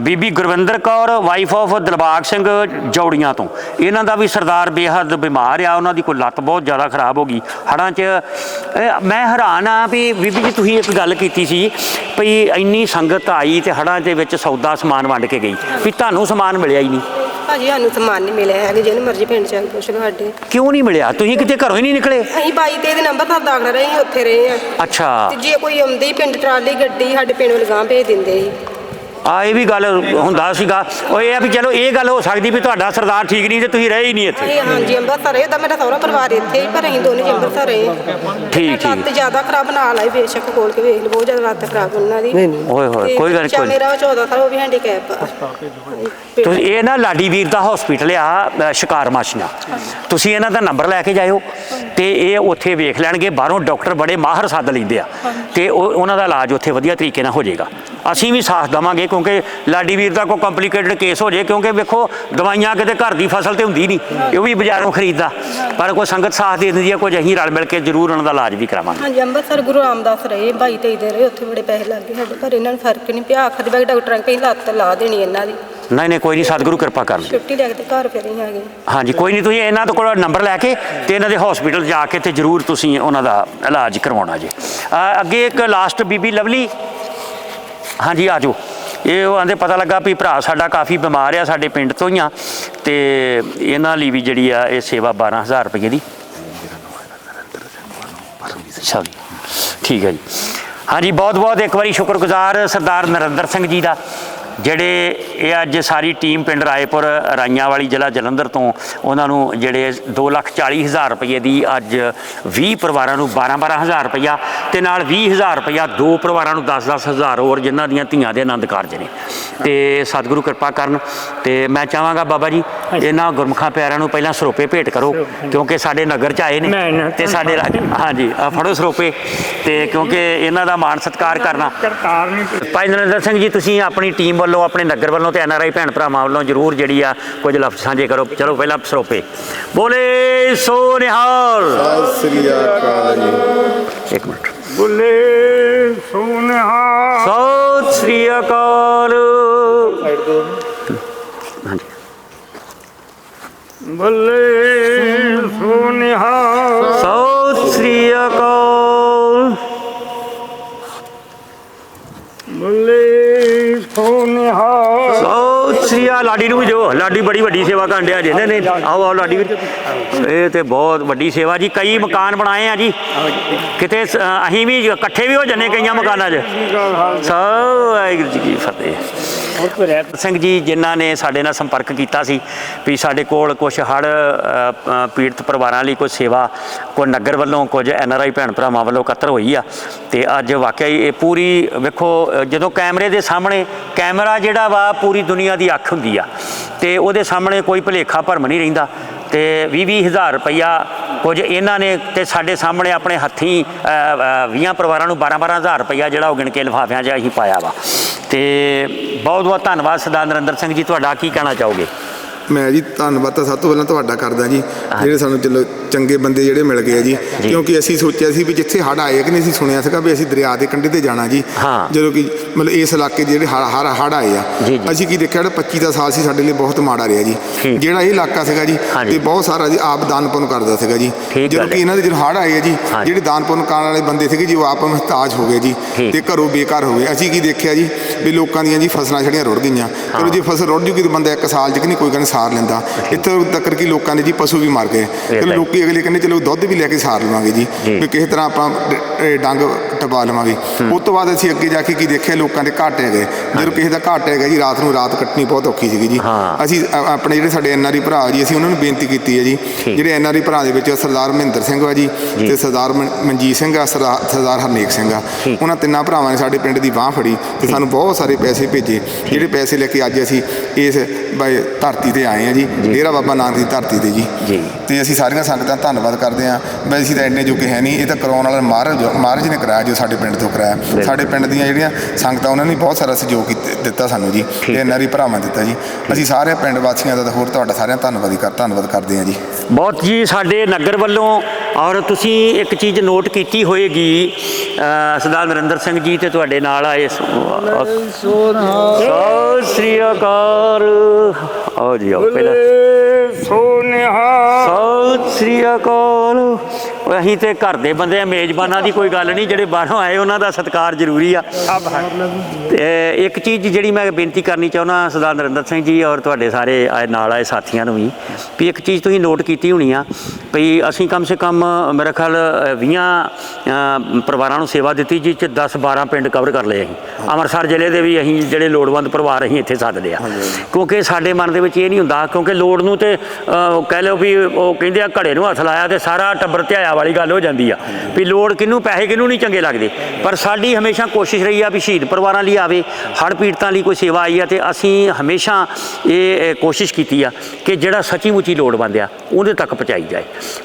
ਬੀਬੀ ਗੁਰਵਿੰਦਰ ਕੌਰ ਵਾਈਫ ਆਫ ਦਿਲਬਾਗ ਸਿੰਘ ਜੌੜੀਆਂ ਤੋਂ। ਇਹਨਾਂ ਦਾ ਵੀ ਸਰਦਾਰ ਬੇਹੱਦ ਬਿਮਾਰ ਆ ਉਹਨਾਂ ਦੀ ਕੋਈ ਲੱਤ ਬਹੁਤ ਜ਼ਿਆਦਾ ਖਰਾਬ ਹੋ ਗਈ। ਹੜਾਂ 'ਚ ਮੈਂ ਹੈਰਾਨ ਆ ਵੀ ਬੀਬੀ ਜੀ ਤੁਸੀਂ ਇੱਕ ਗੱਲ ਕੀਤੀ ਸੀ ਭਈ ਇੰਨੀ ਸੰਗਤ ਆਈ ਤੇ ਹੜਾਂ ਦੇ ਵਿੱਚ ਸੌਦਾ ਸਮਾਨ ਵੰਡ ਕੇ ਗਈ। ਵੀ ਤੁਹਾਨੂੰ ਸਮਾਨ ਮਿਲਿਆ ਹੀ ਨਹੀਂ। ਭਾਜੀ ਸਾਨੂੰ ਸਮਾਨ ਨਹੀਂ ਮਿਲਿਆ ਹੈਗਾ ਜਿਹਨੂੰ ਮਰਜ਼ੀ ਪਿੰਡ ਚ ਆ ਕੇ ਪੁੱਛ ਲਓ ਸਾਡੇ। ਕਿਉਂ ਨਹੀਂ ਮਿਲਿਆ? ਤੁਸੀਂ ਕਿਤੇ ਘਰੋਂ ਹੀ ਨਹੀਂ ਨਿਕਲੇ? ਅਸੀਂ 22 ਤੇ ਦੇ ਨੰਬਰ ਤਾਂ ਦਾਖਲ ਰਹੇ ਉੱਥੇ ਰਹੇ ਆ। ਅੱਛਾ। ਤੇ ਜੇ ਕੋਈ ਆਉਂਦੀ ਪਿੰਡ ਟਰਾਲੀ ਗੱਡੀ ਸਾਡੇ ਪਿੰਡ ਵੱਲ ਗਾਂ ਭੇਜ ਦਿੰਦੇ ਸੀ। ਆ ਇਹ ਵੀ ਗੱਲ ਹੁੰਦਾ ਸੀਗਾ। ਉਹ ਇਹ ਆ ਵੀ ਚਲੋ ਇਹ ਗੱਲ ਹੋ ਸਕਦੀ ਵੀ ਤੁਹਾਡਾ ਸਰਦਾਰ ਠੀਕ ਨਹੀਂ ਤੇ ਤੁਸੀਂ ਰਹੇ ਹੀ ਨਹੀਂ ਇੱਥੇ। ਹਾਂਜੀ ਅੰਮ੍ਰਿਤਸਰ ਰਹੇ ਤਾਂ ਮੇਰਾ ਸਹੁਰਾ ਪਰਿਵਾਰ ਇੱਥੇ ਹੀ ਪਰ ਅਸੀਂ ਦੋਨੇ ਜੀ ਅੰਮ੍ਰਿਤਸਰ ਰਹੇ। ਠੀਕ, ਠੀਕ। ਲੱਤ ਜ਼ਿਆਦਾ ਖਰਾਬ ਨਾਲ ਆਈ ਬੇਸ਼ੱਕ ਖੋਲ ਕੇ ਵੇਖ ਲਓ ਬਹੁਤ ਜ਼ਿਆਦਾ ਲੱਤ ਖਰਾਬ ਉਹਨਾਂ ਦੀ। ਓਏ ਹੋਏ ਤੇ ਕੋਈ ਗੱਲ ਬੱਚਾ ਕੋਈ ਮੇਰਾ 14 ਸਾਲ ਉਹ ਵੀ ਹੈਂਡੀਕੈਪ ਆ। ਤੁਸੀਂ ਇਹ ਨਾ ਲਾਡੀ ਵੀਰ ਦਾ ਹਸਪੀਟਲ ਆ ਸ਼ਿਕਾਰ ਮਾਸ਼ੀਆਂ ਤੁਸੀਂ ਇਹਨਾਂ ਦਾ ਨੰਬਰ ਲੈ ਕੇ ਜਾਇਓ ਤੇ ਇਹ ਉੱਥੇ ਵੇਖ ਲੈਣਗੇ ਬਾਹਰੋਂ ਡਾਕਟਰ ਬੜੇ ਮਾਹਰ ਸੱਦ ਲੈਂਦੇ ਆ। ਤੇ ਉਹ ਉਹਨਾਂ ਦਾ ਇਲਾਜ ਉੱਥੇ ਵਧੀਆ ਤਰੀਕੇ ਨਾਲ ਹੋ ਜਾਏਗਾ। ਅਸੀਂ ਵੀ ਸਾਥ ਦਵਾਂਗੇ ਕਿਉਂਕਿ ਲਾਡੀ ਵੀਰ ਦਾ ਕੋਈ ਕੰਪਲਿਕੇਟਡ ਕੇਸ ਹੋ ਜੇ ਕਿਉਂਕਿ ਵੇਖੋ ਦਵਾਈਆਂ ਕਿਤੇ ਘਰ ਦੀ ਫਸਲ ਤੇ ਹੁੰਦੀ ਨਹੀਂ ਇਹ ਵੀ ਬਾਜ਼ਾਰੋਂ ਖਰੀਦਦਾ। ਪਰ ਕੋਈ ਸੰਗਤ ਸਾਥ ਦੇ ਦਿੰਦੀ ਆ ਕੁਝ ਅਸੀਂ ਰਲ ਮਿਲ ਕੇ ਜ਼ਰੂਰ ਉਹਨਾਂ ਦਾ ਇਲਾਜ ਵੀ ਕਰਾਵਾਂਗੇ। ਹਾਂਜੀ ਅੰਮ੍ਰਿਤਸਰ ਗੁਰੂ ਰਾਮਦਾਸ ਰਹੇ 22 23 ਦੇ ਰਹੇ ਉੱਥੇ ਬੜੇ ਪੈਸੇ ਲੱਗੇ ਸਾਡੇ ਪਰ ਇਹਨਾਂ ਨੂੰ ਫ਼ਰਕ ਨਹੀਂ ਪਿਆ ਆਖਰ ਦੇ ਡਾਕਟਰਾਂ ਕਹੀ ਲੱਤ ਲਾ ਦੇਣੀ ਇਹਨਾਂ ਦੀ। ਨਹੀਂ ਨਹੀਂ ਕੋਈ ਨਹੀਂ ਸਤਿਗੁਰੂ ਕਿਰਪਾ ਕਰਨ ਛੁੱਟੀ ਲੈ ਕੇ ਤੇ ਘਰ ਫਿਰ ਹੀ ਆ ਗਏ ਹਾਂਜੀ ਕੋਈ ਨਹੀਂ ਤੁਸੀਂ ਇਹਨਾਂ ਤੋਂ ਕੋਲ ਨੰਬਰ ਲੈ ਕੇ ਤੇ ਇਹਨਾਂ ਦੇ ਹਸਪੀਟਲ ਜਾ ਕੇ ਤੇ ਜਰੂਰ ਤੁਸੀਂ ਉਹਨਾਂ ਦਾ ਇਲਾਜ ਕਰਵਾਉਣਾ ਜੀ। ਅੱਗੇ ਇੱਕ ਲਾਸਟ ਬੀਬੀ ਲਵਲੀ। ਹਾਂਜੀ ਆ ਜਾਓ। ਇਹ ਉਹ ਆਂਦੇ ਪਤਾ ਲੱਗਾ ਵੀ ਭਰਾ ਸਾਡਾ ਕਾਫੀ ਬਿਮਾਰ ਆ, ਸਾਡੇ ਪਿੰਡ ਤੋਂ ਹੀ ਆ ਤੇ ਇਹਨਾਂ ਲਈ ਵੀ ਜਿਹੜੀ ਆ ਇਹ ਸੇਵਾ 12000 ਰੁਪਏ ਦੀ। ਅੱਛਾ ਠੀਕ ਹੈ ਜੀ। ਹਾਂਜੀ ਬਹੁਤ ਬਹੁਤ ਇੱਕ ਵਾਰੀ ਸ਼ੁਕਰਗੁਜ਼ਾਰ ਸਰਦਾਰ ਨਰਿੰਦਰ ਸਿੰਘ ਜੀ ਦਾ। ਜਿਹੜੇ ਇਹ ਅੱਜ ਸਾਰੀ ਟੀਮ ਪਿੰਡ ਰਾਏਪੁਰ ਰਾਈਆਂ ਵਾਲੀ ਜ਼ਿਲ੍ਹਾ ਜਲੰਧਰ ਤੋਂ ਉਹਨਾਂ ਨੂੰ ਜਿਹੜੇ 240000 ਰੁਪਏ ਦੀ ਅੱਜ 20 ਪਰਿਵਾਰਾਂ ਨੂੰ 12-12000 ਰੁਪਇਆ ਤੇ ਨਾਲ 20000 ਰੁਪਇਆ ਦੋ ਪਰਿਵਾਰਾਂ ਨੂੰ 10-10000 ਹੋਰ ਜਿਨ੍ਹਾਂ ਦੀਆਂ ਧੀਆਂ ਦੇ ਆਨੰਦ ਕਾਰਜ ਨੇ। ਤੇ ਸਤਿਗੁਰੂ ਕਿਰਪਾ ਕਰਨ ਤੇ ਮੈਂ ਚਾਹਾਂਗਾ ਬਾਬਾ ਜੀ ਇਹਨਾਂ ਗੁਰਮੁਖਾਂ ਪਿਆਰਿਆਂ ਨੂੰ ਪਹਿਲਾਂ ਸਰੋਪੇ ਭੇਟ ਕਰੋ ਕਿਉਂਕਿ ਸਾਡੇ ਨਗਰ ਚ ਆਏ ਨੇ ਨਾ- ਤੇ ਸਾਡੇ ਰਾਜ- ਹਾਂਜੀ ਫੜੋ ਸਰੋਪੇ ਤੇ ਕਿਉਂਕਿ ਇਹਨਾਂ ਦਾ ਮਾਣ ਸਤਿਕਾਰ ਕਰਨਾ। ਕਰਤਾਰ ਨਹੀਂ ਭਾਈ ਨਰਿੰਦਰ ਸਿੰਘ ਜੀ ਤੁਸੀਂ ਆਪਣੀ ਟੀਮ ਵੱਲੋਂ ਆਪਣੇ ਨਗਰ ਵੱਲੋਂ ਤੇ ਐਨਆਰਆਈ ਭੈਣ ਭਰਾਵਾਂ ਵੱਲੋਂ ਜਰੂਰ ਜਿਹੜੀ ਆ ਕੁਝ ਲਫ਼ਜ਼ ਸਾਂਝੇ ਕਰੋ। ਚਲੋ ਪਹਿਲਾਂ ਸਰੋਪੇ। ਬੋਲੇ ਸੋ ਨਿਹਾਲ। ਸਤਿ ਸ੍ਰੀ ਅਕਾਲ ਜੀ। ਇੱਕ ਮਿੰਟ। ਬੁੱਲੇ ਸੋਨਹਾ ਸਤਿ ਸ੍ਰੀ ਅਕਾਲ। ਹਾਂਜੀ। ਬੁੱਲੇ ਸੋਨਹਾ ਸਤਿ ਸ੍ਰੀ ਅਕਾਲ ਬੁੱਲੇ ਸੁਨਿਹਾਲ ਸੋ ਸ੍ਰੀਆ ਲਾਡੀ ਨੂੰ ਵੀ ਦਿਓ। ਲਾਡੀ ਬੜੀ ਵੱਡੀ ਸੇਵਾ ਕਰਨ ਡਿਆ ਜੀ। ਨਹੀਂ ਨਹੀਂ, ਆਓ ਆਓ ਲਾਡੀ ਵੀਰ। ਇਹ ਤੇ ਬਹੁਤ ਵੱਡੀ ਸੇਵਾ ਜੀ। ਕਈ ਮਕਾਨ ਬਣਾਏ ਆ ਜੀ। ਕਿਤੇ ਸ- ਅਸੀਂ ਵੀ ਇਕੱਠੇ ਵੀ ਹੋ ਜੰਨੇ ਕਈਆਂ ਮਕਾਨਾਂ 'ਚ। ਸੋ ਵਾਹਿਗੁਰੂ ਜੀ ਕੀ ਫਤਿਹ। ਸਿੰਘ ਜੀ, ਜਿਨ੍ਹਾਂ ਨੇ ਸਾਡੇ ਨਾਲ ਸੰਪਰਕ ਕੀਤਾ ਸੀ ਵੀ ਸਾਡੇ ਕੋਲ ਕੁਝ ਹੜ ਪੀੜਤ ਪਰਿਵਾਰਾਂ ਲਈ ਕੋਈ ਸੇਵਾ ਕੋਈ ਨਗਰ ਵੱਲੋਂ ਕੁਝ ਐਨ ਆਰ ਆਈ ਭੈਣ ਭਰਾਵਾਂ ਵੱਲੋਂ ਇਕੱਤਰ ਹੋਈ ਆ। ਤੇ ਅੱਜ ਵਾਕਿਆ ਹੀ ਇਹ ਪੂਰੀ, ਵੇਖੋ ਜਦੋਂ ਕੈਮਰੇ ਦੇ ਸਾਹਮਣੇ ਕੈਮਰਾ ਜਿਹੜਾ ਵਾ, ਪੂਰੀ ਦੁਨੀਆ ਦੀ ਅੱਖ ਹੁੰਦੀ ਆ। ਤੇ ਉਹਦੇ ਸਾਹਮਣੇ ਕੋਈ ਭੁਲੇਖਾ ਭਰਮ ਨਹੀਂ ਰਹਿੰਦਾ। ਤੇ 20 ਹਜ਼ਾਰ ਰੁਪਈਆ ਕੁਝ ਇਹਨਾਂ ਨੇ ਤੇ ਸਾਡੇ ਸਾਹਮਣੇ ਆਪਣੇ ਹੱਥੀਂ 20 ਪਰਿਵਾਰਾਂ ਨੂੰ 12 12 ਹਜ਼ਾਰ ਰੁਪਈਆ ਜਿਹੜਾ ਉਹ ਗਿਣ ਕੇ ਲਿਫਾਫਿਆਂ 'ਚ ਅਸੀਂ ਪਾਇਆ ਵਾ। ਤੇ ਬਹੁਤ ਬਹੁਤ ਧੰਨਵਾਦ ਸਰਦਾਰ ਨਰਿੰਦਰ ਸਿੰਘ ਜੀ ਤੁਹਾਡਾ ਕੀ ਕਹਿਣਾ ਚਾਹੋਗੇ? ਮੈਂ ਜੀ ਧੰਨਵਾਦ ਤਾਂ ਸਭ ਤੋਂ ਪਹਿਲਾਂ ਤੁਹਾਡਾ ਕਰਦਾ ਜੀ ਜਿਹੜੇ ਸਾਨੂੰ ਚਲੋ ਚੰਗੇ ਬੰਦੇ ਜਿਹੜੇ ਮਿਲ ਗਏ ਜੀ ਕਿਉਂਕਿ ਅਸੀਂ ਸੋਚਿਆ ਸੀ ਵੀ ਜਿੱਥੇ ਹੜ ਆਏ ਕਿ ਨਹੀਂ ਅਸੀਂ ਸੁਣਿਆ ਸੀਗਾ ਵੀ ਅਸੀਂ ਦਰਿਆ ਦੇ ਕੰਢੇ ਤੇ ਜਾਣਾ ਜੀ। ਜਦੋਂ ਕਿ ਮਤਲਬ ਇਸ ਇਲਾਕੇ 'ਚ ਜਿਹੜੇ ਹੜ ਹੜ ਆਏ ਆ। ਅਸੀਂ ਕੀ ਦੇਖਿਆ ਜਿਹੜਾ 25 ਦਾ ਸਾਲ ਸੀ ਸਾਡੇ ਲਈ ਬਹੁਤ ਮਾੜਾ ਰਿਹਾ ਜੀ। ਜਿਹੜਾ ਇਹ ਇਲਾਕਾ ਸੀਗਾ ਜੀ। ਤੇ ਬਹੁਤ ਸਾਰਾ ਜੀ ਆਪ ਦਾਨ ਪੁੰਨ ਕਰਦਾ ਸੀਗਾ ਜੀ ਜਦੋਂ ਕਿ। ਇਹਨਾਂ ਦੇ ਜਦੋਂ ਹੜ ਆਏ ਆ ਜੀ। ਜਿਹੜੇ ਦਾਨ ਪੁੰਨ ਕਰਨ ਵਾਲੇ ਬੰਦੇ ਸੀਗੇ ਜੀ ਉਹ ਆਪ ਮਹਤਾਜ ਹੋ ਗਏ ਜੀ। ਤੇ ਘਰੋਂ ਬੇਕਾਰ ਹੋ ਗਏ ਅਸੀਂ ਕੀ ਦੇਖਿਆ ਜੀ ਵੀ ਲੋਕਾਂ ਦੀਆਂ ਜੀ ਫਸਲਾਂ ਛੜੀਆਂ ਰੁੜ ਗਈਆਂ ਚਲੋ ਜੇ ਫਸਲ ਰੁੜ ਜੂਗੀ ਤਾਂ ਬੰਦਾ ਇੱਕ ਸਾਲ ਚ ਕਿ ਨਹੀਂ ਕੋਈ ਗੱਲ ਸਾਰ ਲੈਂਦਾ ਇੱਥੇ ਤੱਕ ਕਿ ਲੋਕਾਂ ਦੇ ਜੀ ਪਸ਼ੂ ਵੀ ਮਰ ਗਏ ਤਾਂ ਚਲੋ ਲੋਕੀ ਅਗਲੇ ਕਹਿੰਦੇ ਚਲੋ ਦੁੱਧ ਵੀ ਲੈ ਕੇ ਸਾਰ ਲਵਾਂਗੇ ਜੀ। ਵੀ ਕਿਸੇ ਤਰ੍ਹਾਂ ਆਪਾਂ ਡ- ਡੰਗ ਟਪਾ ਲਵਾਂਗੇ। ਉਸ ਤੋਂ ਬਾਅਦ ਅਸੀਂ ਅੱਗੇ ਜਾ ਕੇ ਕੀ ਦੇਖਿਆ ਲੋਕਾਂ ਦੇ ਘਾਟ ਹੈਗੇ। ਜਦੋਂ ਕਿਸੇ ਦਾ ਘਾਟ ਹੈਗਾ ਜੀ ਰਾਤ ਨੂੰ ਰਾਤ ਕੱਟਣੀ ਬਹੁਤ ਔਖੀ ਸੀਗੀ ਜੀ। ਹਾਂ। ਅਸੀਂ ਅ- ਆਪਣੇ ਜਿਹੜੇ ਸਾਡੇ ਐਨਆਰਈ ਭਰਾ ਜੀ ਅਸੀਂ ਉਹਨਾਂ ਨੂੰ ਬੇਨਤੀ ਕੀਤੀ ਹੈ ਜੀ। ਠੀਕ। ਜਿਹੜੇ ਐਨਆਰਈ ਭਰਾ ਦੇ ਵਿੱਚ ਸਰਦਾਰ ਮਹਿੰਦਰ ਸਿੰਘ ਵਾ ਜੀ ਤੇ ਸਰਦਾਰ ਮਨ- ਮਨਜੀਤ ਸਿੰਘ ਆ ਸਰਦਾਰ ਸਰਦਾਰ ਹਰਨੇਕ ਸਿੰਘ ਆ। ਠੀਕ। ਉਹਨਾਂ ਤਿੰਨਾਂ ਭਰਾਵਾਂ ਨੇ ਸਾਡੇ ਪਿੰਡ ਦੀ ਬਾਹ ਫੜੀ ਤੇ ਸਾਨੂੰ ਬਹੁਤ ਸਾਰੇ ਪੈਸੇ ਭੇਜੇ। ਜਿਹੜੇ ਪੈਸੇ ਲੈ ਕੇ ਅੱਜ ਅਸੀਂ ਇਸ ਬਾਈ ਧਰਤੀ ਤੇ ਆਏ ਆ ਜੀ। ਡੇਰਾ ਬਾਬਾ ਨਾਨਕ ਦੀ ਧਰਤੀ ਤੇ ਜੀ। ਜੀ। ਤੇ ਅਸੀਂ ਸਾਰੀਆਂ ਸੰਗਤਾਂ ਦਾ ਧੰਨਵਾਦ ਕਰਦੇ ਹਾਂ। ਬਈ ਅਸੀਂ ਤਾਂ ਇੰਨੇ ਜੋਗੇ ਹੈ ਨਹੀਂ। ਇਹ ਤਾਂ ਕਰਾਉਣ ਵਾਲਾ ਮਹਾਰਾਜ ਮਹਾਰਾਜ ਨੇ ਕਰਾਇਆ ਜੋ ਸਾਡੇ ਪਿੰਡ ਤੋਂ ਕਰਾਇਆ। ਸਾਡੇ ਪਿੰਡ ਦੀਆਂ ਜਿਹੜੀਆਂ ਸੰਗਤਾਂ ਉਹਨਾਂ ਨੇ ਬਹੁਤ ਸਾਰਾ ਸਹਿਯੋਗ ਦਿੱਤਾ ਸਾਨੂੰ ਜੀ ਤੇ ਐਨਆਰਈ ਭਰਾਵਾਂ ਦਿੱਤਾ ਜੀ। ਅਸੀਂ ਸਾਰੇ ਪਿੰਡ ਵਾਸੀਆਂ ਦਾ ਤਾਂ ਹੋਰ ਤੁਹਾਡਾ ਸਾਰਿਆਂ ਦਾ ਧੰਨਵਾਦ ਕਰ ਧੰਨਵਾਦ ਕਰਦੇ ਹਾਂ ਜੀ। ਬਹੁਤ ਜੀ ਸਾਡੇ ਨਗਰ ਵੱਲੋਂ ਔਰ ਤੁਸੀਂ ਇੱਕ ਚੀਜ਼ ਨੋਟ ਕੀਤੀ ਹੋਏਗੀ ਸਰਦਾਰ ਨਰਿੰਦਰ ਸਿੰਘ ਜੀ ਤੇ ਤੁਹਾਡੇ ਨਾਲ ਆਏ ਸ- ਸਤਿ ਸ੍ਰੀ ਅਕਾਲ। ਆਓ ਜੀ ਆਓ ਪਹਿਲਾਂ ਸੁਨਿਹਾਲ ਸਤਿ ਸ੍ਰੀ ਅਕਾਲ। ਓਏ ਅਸੀਂ ਤੇ ਘਰ ਦੇ ਬੰਦੇ ਆ ਮੇਜ਼ਬਾਨਾਂ ਦੀ ਕੋਈ ਗੱਲ ਨਹੀਂ ਜਿਹੜੇ ਬਾਹਰੋਂ ਆਏ ਉਹਨਾਂ ਦਾ ਸਤਿਕਾਰ ਜ਼ਰੂਰੀ ਆ। ਤੇ ਇੱਕ ਚੀਜ਼ ਜਿਹੜੀ ਮੈਂ ਬੇਨਤੀ ਕਰਨੀ ਚਾਹੁੰਦਾ ਸਰਦਾਰ ਨਰਿੰਦਰ ਸਿੰਘ ਜੀ ਔਰ ਤੁਹਾਡੇ ਸਾਰੇ ਆਏ ਨਾਲ ਆਏ ਸਾਥੀਆਂ ਨੂੰ ਵੀ ਵੀ ਇੱਕ ਚੀਜ਼ ਤੁਸੀਂ ਨੋਟ ਕੀਤੀ ਹੋਣੀ ਆ ਵੀ ਅਸੀਂ ਕਮ ਸੇ ਕਮ ਮੇਰੇ ਖਿਆਲ 20 ਪਰਿਵਾਰਾਂ ਨੂੰ ਸੇਵਾ ਦਿੱਤੀ ਜਿਸ ਚ 10 12 ਪਿੰਡ ਕਵਰ ਕਰ ਲਏ ਅਸੀਂ। ਅੰਮ੍ਰਿਤਸਰ ਜ਼ਿਲ੍ਹੇ ਦੇ ਵੀ ਅਸੀਂ ਜਿਹੜੇ ਲੋੜਵੰਦ ਪਰਿਵਾਰ ਅਸੀਂ ਇੱਥੇ ਸੱਦਦੇ ਆ। ਕਿਉਂਕਿ ਸਾਡੇ ਮਨ ਦੇ ਵਿੱਚ ਇਹ ਨਹੀਂ ਹੁੰਦਾ ਕਿਉਂਕਿ ਲੋੜ ਨੂੰ ਤੇ ਕਹਿ ਲਓ ਵੀ ਉਹ ਕਹਿੰਦੇ ਆ ਘੜੇ ਨੂੰ ਹੱਥ ਲਾਇਆ ਤੇ ਸਾਰਾ ਟੱਬਰ ਧਿਆਇਆ ਵਾਲੀ ਗੱਲ ਹੋ ਜਾਂਦੀ ਆ ਵੀ ਲੋੜ ਕਿਹਨੂੰ, ਪੈਸੇ ਕਿਹਨੂੰ ਨਹੀਂ ਚੰਗੇ ਲੱਗਦੇ। ਪਰ ਸਾਡੀ ਹਮੇਸ਼ਾ ਕੋਸ਼ਿਸ਼ ਰਹੀ ਆ ਵੀ ਸ਼ਹੀਦ ਪਰਿਵਾਰਾਂ ਲਈ ਆਵੇ, ਹੜ੍ਹ ਪੀੜਤਾਂ ਲਈ ਕੋਈ ਸੇਵਾ ਆਈ ਆ ਤੇ ਅਸੀਂ ਹਮੇਸ਼ਾ ਇਹ ਕੋਸ਼ਿਸ਼ ਕੀਤੀ ਆ ਕਿ ਜਿਹੜਾ ਸੱਚੀ ਮੁੱਚੀ ਲੋੜਵੰਦ ਆ, ਉਹਦੇ ਤੱਕ ਪਹੁੰਚਾਈ ਜਾਏ।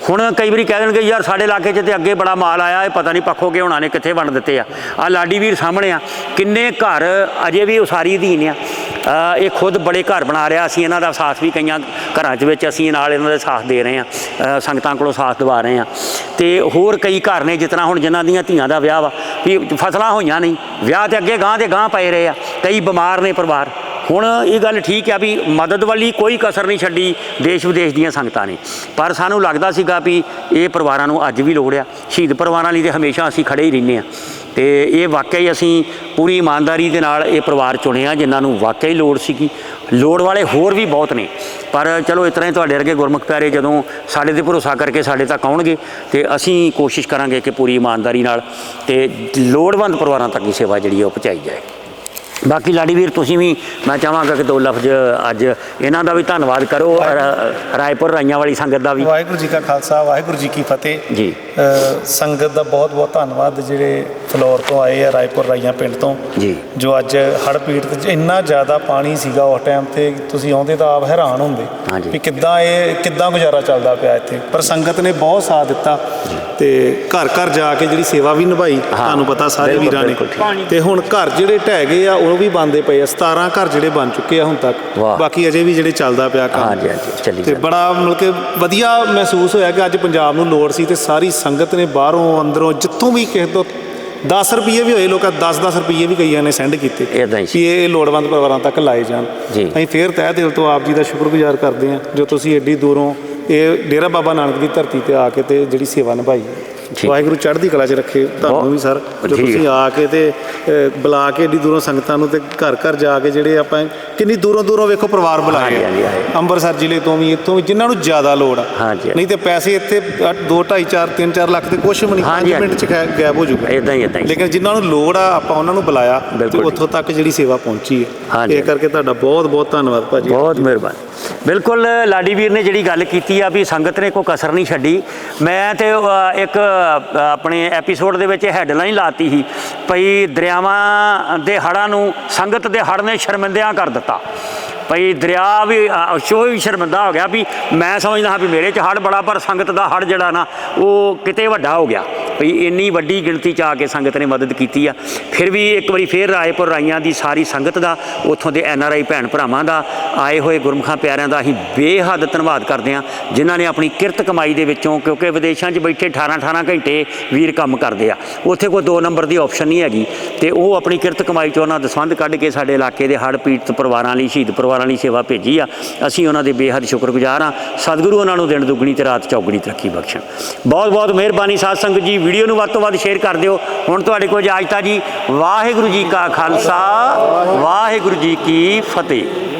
ਹੁਣ ਕਈ ਵਾਰੀ ਕਹਿ ਦੇਣਗੇ, ਯਾਰ ਸਾਡੇ ਇਲਾਕੇ 'ਚ ਤੇ ਅੱਗੇ ਬੜਾ ਮਾਲ ਆਇਆ, ਇਹ ਪਤਾ ਨਹੀਂ ਪੱਖੋ ਕੇ ਹੋਣਾ ਨੇ ਕਿੱਥੇ ਵੰਡ ਦਿੱਤੇ ਆ। ਆ ਲਾਡੀ ਵੀਰ ਸਾਹਮਣੇ ਆ, ਕਿੰਨੇ ਘਰ ਅਜੇ ਵੀ ਉਸਾਰੀ ਅਧੀਨ ਆ। ਇਹ ਖੁਦ ਬੜੇ ਘਰ ਬਣਾ ਰਿਹਾ, ਅਸੀਂ ਇਹਨਾਂ ਦਾ ਸਾਥ ਵੀ ਕਈਆਂ ਘਰਾਂ 'ਚ ਵਿੱਚ ਅਸੀਂ ਨਾਲ ਇਹਨਾਂ ਦਾ ਸਾਥ ਦੇ ਰਹੇ ਹਾਂ ਸੰਗਤਾਂ ਕੋਲੋਂ ਸਾਥ ਦਵਾ ਰਹੇ ਹਾਂ। ਤੇ ਹੋਰ ਕਈ ਘਰ ਨੇ ਜਿਸ ਤਰ੍ਹਾਂ ਹੁਣ ਜਿਨ੍ਹਾਂ ਦੀਆਂ ਧੀਆਂ ਦਾ ਵਿਆਹ ਵਾ, ਵੀ ਫਸਲਾਂ ਹੋਈਆਂ ਨਹੀਂ, ਵਿਆਹ ਤੇ ਅੱਗੇ ਗਾਂ ਤੇ ਗਾਂ ਪਏ ਰਹੇ ਆ, ਕਈ ਬਿਮਾਰ ਨੇ ਪਰਿਵਾਰ। ਹੁਣ ਇਹ ਗੱਲ ਠੀਕ ਆ ਵੀ ਮਦਦ ਵਾਲੀ ਕੋਈ ਕਸਰ ਨਹੀਂ ਛੱਡੀ ਦੇਸ਼ ਵਿਦੇਸ਼ ਦੀਆਂ ਸੰਗਤਾਂ ਨੇ। ਪਰ ਸਾਨੂੰ ਲੱਗਦਾ ਸੀਗਾ ਵੀ ਇਹ ਪਰਿਵਾਰਾਂ ਨੂੰ ਅੱਜ ਵੀ ਲੋੜ ਆ, ਸ਼ਹੀਦ ਪਰਿਵਾਰਾਂ ਲਈ ਤੇ ਹਮੇਸ਼ਾ ਅਸੀਂ ਖੜੇ ਹੀ ਰਹਿੰਦੇ ਆ। ਤੇ ਇਹ ਵਾਕਿਆ ਹੀ ਅਸੀਂ ਪੂਰੀ ਇਮਾਨਦਾਰੀ ਦੇ ਨਾਲ ਇਹ ਪਰਿਵਾਰ ਚੁਣਿਆ, ਜਿਨ੍ਹਾਂ ਨੂੰ ਵਾਕਿਆ ਹੀ ਲੋੜ ਸੀਗੀ। ਲੋੜ ਵਾਲੇ ਹੋਰ ਵੀ ਬਹੁਤ ਨੇ। ਪਰ ਚਲੋ, ਇਸ ਤਰ੍ਹਾਂ ਹੀ ਤੁਹਾਡੇ ਵਰਗੇ ਗੁਰਮੁਖ ਪਿਆਰੇ ਜਦੋਂ ਸਾਡੇ ਤੇ ਭਰੋਸਾ ਕਰਕੇ ਸਾਡੇ ਤੱਕ ਆਉਣਗੇ, ਤੇ ਅਸੀਂ ਕੋਸ਼ਿਸ਼ ਕਰਾਂਗੇ ਕਿ ਪੂਰੀ ਇਮਾਨਦਾਰੀ ਨਾਲ ਤੇ ਲੋੜਵੰਦ ਪਰਿਵਾਰਾਂ ਤੱਕ ਦੀ ਸੇਵਾ ਜਿਹੜੀ ਹੈ ਉਹ ਪਹੁੰਚਾਈ ਜਾਏ। ਬਾਕੀ ਲਾਡੀ ਵੀਰ ਤੁਸੀਂ ਵੀ ਮੈਂ ਚਾਹਾਂਗਾ ਕਿ ਦੋ ਲਫ਼ਜ਼ ਅੱਜ ਇਹਨਾਂ ਦਾ ਵੀ ਧੰਨਵਾਦ ਕਰੋ ਰਾਏਪੁਰ ਰਾਈਆਂ ਵਾਲੀ ਸੰਗਤ ਦਾ ਵੀ। ਵਾਹਿਗੁਰੂ ਜੀ ਕਾ ਖਾਲਸਾ ਵਾਹਿਗੁਰੂ ਜੀ ਕੀ ਫਤਿਹ। ਜੀ। ਸੰਗਤ ਦਾ ਬਹੁਤ ਬਹੁਤ ਧੰਨਵਾਦ ਜਿਹੜੇ ਫਲੋਰ ਤੋਂ ਆਏ ਆ ਰਾਏਪੁਰ ਰਾਈਆਂ ਪਿੰਡ ਤੋਂ। ਜੀ। ਜੋ ਅੱਜ ਹੜ੍ਹ ਪੀੜਤ ਚ ਇੰਨਾ ਜ਼ਿਆਦਾ ਪਾਣੀ ਸੀਗਾ ਉਸ ਟਾਈਮ ਤੇ ਤੁਸੀਂ ਆਉਂਦੇ ਤਾਂ ਆਪ ਹੈਰਾਨ ਹੁੰਦੇ। ਵੀ ਕਿੱਦਾਂ ਇਹ ਕਿੱਦਾਂ ਗੁਜ਼ਾਰਾ ਚੱਲਦਾ ਪਿਆ ਇੱਥੇ। ਪਰ ਸੰਗਤ ਨੇ ਬਹੁਤ ਸਾਥ ਦਿੱਤਾ ਤੇ ਘਰ ਘਰ ਜਾ ਕੇ ਜਿਹੜੀ ਸੇਵਾ ਵੀ ਨਿਭਾਈ ਤੁਹਾਨੂੰ ਪਤਾ ਸਾਰੇ ਵੀਰਾਂ ਨੇ। ਤੇ ਹੁਣ ਘਰ ਜਿਹੜੇ ਢਹਿ ਗਏ ਆ ਉਹ ਵੀ ਬੰਦੇ ਪਏ ਆ 17 ਘਰ ਜਿਹੜੇ ਬਣ ਚੁੱਕੇ ਆ ਹੁਣ ਤੱਕ ਵਾਹ। ਬਾਕੀ ਅਜੇ ਵੀ ਜਿਹੜੇ ਚੱਲਦਾ ਪਿਆ ਕੰਮ ਹਾਂਜੀ, ਹਾਂਜੀ, ਚੱਲੀ ਤੇ ਜਾਂਦਾ। ਬੜਾ ਮਤਲਬ ਕਿ ਵਧੀਆ ਮਹਿਸੂਸ ਹੋਇਆ ਕਿ ਅੱਜ ਪੰਜਾਬ ਨੂੰ ਲੋੜ ਸੀ ਤੇ ਸਾਰੀ ਸੰਗਤ ਨੇ ਬਾਹਰੋਂ ਅੰਦਰੋਂ ਜਿੱਥੋਂ ਵੀ ਕਿਸੇ ਤੋਂ 10 ਰੁਪਏ ਵੀ ਹੋਏ ਲੋਕਾਂ 10-10 ਰੁਪਏ ਵੀ ਕਈਆਂ ਨੇ ਸੈਂਡ ਕੀਤੇ ਏਦਾਂ ਹੀ ਸੀ। ਵੀ ਇਹ ਲੋੜਵੰਦ ਪਰਿਵਾਰਾਂ ਤੱਕ ਲਾਏ ਜਾਣ ਜੀ। ਅਸੀਂ ਫੇਰ ਤਹਿ ਦਿਲ ਤੋਂ ਆਪ ਜੀ ਦਾ ਸ਼ੁਕਰਗੁਜ਼ਾਰ ਕਰਦੇ ਹਾਂ ਜੋ ਤੁਸੀਂ ਐਡੀ ਦੂਰੋਂ ਇਹ ਡੇਰਾ ਬਾਬਾ ਨਾਨਕ ਦੀ ਧਰਤੀ ਤੇ ਆ ਕੇ ਤੇ ਜਿਹੜੀ ਸੇਵਾ ਨਿਭਾਈ। ਵਾਹਿਗੁਰੂ ਚੜ੍ਹਦੀ ਕਲਾ 'ਚ ਰੱਖੇ ਤੁਹਾਨੂੰ ਵੀ ਸਰ। ਜੋ। ਤੁਸੀਂ ਆ ਕੇ ਤੇ ਬੁਲਾ ਕੇ ਏਡੀ ਦੂਰੋਂ ਸੰਗਤਾਂ ਨੂੰ ਤੇ ਘਰ ਘਰ ਜਾ ਕੇ ਜਿਹੜੇ ਆਪਾਂ ਕਿੰਨੀ ਦੂਰੋਂ ਦੂਰੋਂ ਵੇਖੋ ਪਰਿਵਾਰ ਬੁਲਾਏ ਹਾਂਜੀ, ਹਾਂਜੀ। ਅੰਮ੍ਰਿਤਸਰ ਜ਼ਿਲ੍ਹੇ ਤੋਂ ਵੀ ਇੱਥੋਂ ਵੀ ਜਿਨ੍ਹਾਂ ਨੂੰ ਜ਼ਿਆਦਾ ਲੋੜ ਆ। ਨਹੀਂ ਤੇ ਪੈਸੇ ਇੱਥੇ 2 2.5 4 3 4 ਲੱਖ ਤੇ ਕੁਛ ਵੀ ਨਹੀਂ। ਹਾਂਜੀ, 5 ਮਿੰਟ 'ਚ ਗਾਇਬ ਹੋ ਜਾਊਗਾ ਇਦਾਂ ਹੀ ਇਦਾਂ ਹੀ। ਲੇਕਿਨ ਜਿਨ੍ਹਾਂ ਨੂੰ ਲੋੜ ਆ ਆਪਾਂ ਉਹਨਾਂ ਨੂੰ ਬੁਲਾਇਆ ਤੇ। ਉੱਥੋਂ ਤੱਕ ਜਿਹੜੀ ਸੇਵਾ ਪਹੁੰਚੀ ਹੈ। ਇਹ ਕਰਕੇ ਤੁਹਾਡਾ ਬਹੁਤ ਬਹੁਤ ਧੰਨਵਾਦ ਭਾਜੀ। ਬਹੁਤ ਮਿਹਰਬਾਨੀ। ਬਿਲਕੁਲ ਲਾਡੀ ਵੀਰ ਨੇ ਜਿਹੜੀ ਗੱਲ ਕੀਤੀ ਆ ਵੀ ਸੰਗਤ ਨੇ ਕੋਈ ਕਸਰ ਨਹੀਂ ਛੱਡੀ। ਮੈਂ ਤੇ ਇੱਕ ਆਪਣੇ ਐਪੀਸੋਡ ਦੇ ਵਿੱਚ ਹੈਡਲਾਈਨ ਲਾਤੀ ਸੀ ਭਈ ਦਰਿਆਵਾਂ ਦੇ ਹੜ੍ਹਾਂ ਨੂੰ ਸੰਗਤ ਦੇ ਹੜ੍ਹ ਨੇ ਸ਼ਰਮਿੰਦਿਆਂ ਕਰ ਦਿੱਤਾ। ਭਈ ਦਰਿਆ ਵੀ ਅ, ਵੀ ਸ਼ਰਮਿੰਦਾ ਹੋ ਗਿਆ ਵੀ ਮੈਂ ਸਮਝਦਾ ਹਾਂ ਵੀ ਮੇਰੇ ਚ ਹੜ੍ਹ ਬੜਾ ਪਰ ਸੰਗਤ ਦਾ ਹੜ੍ਹ ਜਿਹੜਾ ਨਾ ਉਹ ਕਿਤੇ ਵੱਡਾ ਹੋ ਗਿਆ। ਭਈ ਇੰਨੀ ਵੱਡੀ ਗਿਣਤੀ ਚ ਆ ਕੇ ਸੰਗਤ ਨੇ ਮਦਦ ਕੀਤੀ ਆ। ਫਿਰ ਵੀ ਇੱਕ ਵਾਰੀ ਫੇਰ ਰਾਏਪੁਰ ਰਾਈਆਂ ਦੀ ਸਾਰੀ ਸੰਗਤ ਦਾ ਉੱਥੋਂ ਦੇ ਐਨ ਆਰ ਆਈ ਭੈਣ ਭਰਾਵਾਂ ਦਾ ਆਏ ਹੋਏ ਗੁਰਮੁਖਾਂ ਪਿਆਰਿਆਂ ਦਾ ਅਸੀਂ ਬੇਹੱਦ ਧੰਨਵਾਦ ਕਰਦੇ ਹਾਂ ਜਿਨ੍ਹਾਂ ਨੇ ਆਪਣੀ ਕਿਰਤ ਕਮਾਈ ਦੇ ਵਿੱਚੋਂ ਕਿਉਂਕਿ ਵਿਦੇਸ਼ਾਂ 'ਚ ਬੈਠੇ 18 18 ਘੰਟੇ ਵੀਰ ਕੰਮ ਕਰਦੇ ਆ। ਉੱਥੇ ਕੋਈ ਦੋ ਨੰਬਰ ਦੀ ਆਪਸ਼ਨ ਨਹੀਂ ਹੈਗੀ। ਤੇ ਉਹ ਆਪਣੀ ਕਿਰਤ ਕਮਾਈ 'ਚੋਂ ਉਹਨਾਂ ਦਸਵੰਧ ਕੱਢ ਕੇ ਸਾਡੇ ਇਲਾਕੇ ਦੇ ਹੜ੍ਹ ਪੀੜਤ ਪਰਿਵਾਰਾਂ ਲਈ ਸ਼ਹੀਦ ਪਰਿਵਾਰ ਲਈ ਸੇਵਾ ਭੇਜੀ ਆ। ਅਸੀਂ ਉਹਨਾਂ ਦੇ ਬੇਹੱਦ ਸ਼ੁਕਰਗੁਜ਼ਾਰ ਹਾਂ। ਸਤਿਗੁਰੂ ਉਹਨਾਂ ਨੂੰ ਦਿਨ ਦੁੱਗਣੀ ਤੇ ਰਾਤ ਚੌਗਣੀ ਤਰੱਕੀ ਬਖਸ਼ਣ। ਬਹੁਤ ਬਹੁਤ ਮਿਹਰਬਾਨੀ ਸਾਧ ਸੰਗਤ ਜੀ। ਵੀਡੀਓ ਨੂੰ ਵੱਧ ਤੋਂ ਵੱਧ ਸ਼ੇਅਰ ਕਰ ਦਿਓ। ਹੁਣ ਤੁਹਾਡੇ ਕੋਲ ਇਜਾਜ਼ਤ ਆ ਜੀ ਵਾਹਿਗੁਰੂ ਜੀ ਕਾ ਖਾਲਸਾ, ਵਾਹਿਗੁਰੂ ਜੀ ਕੀ ਫਤਿਹ।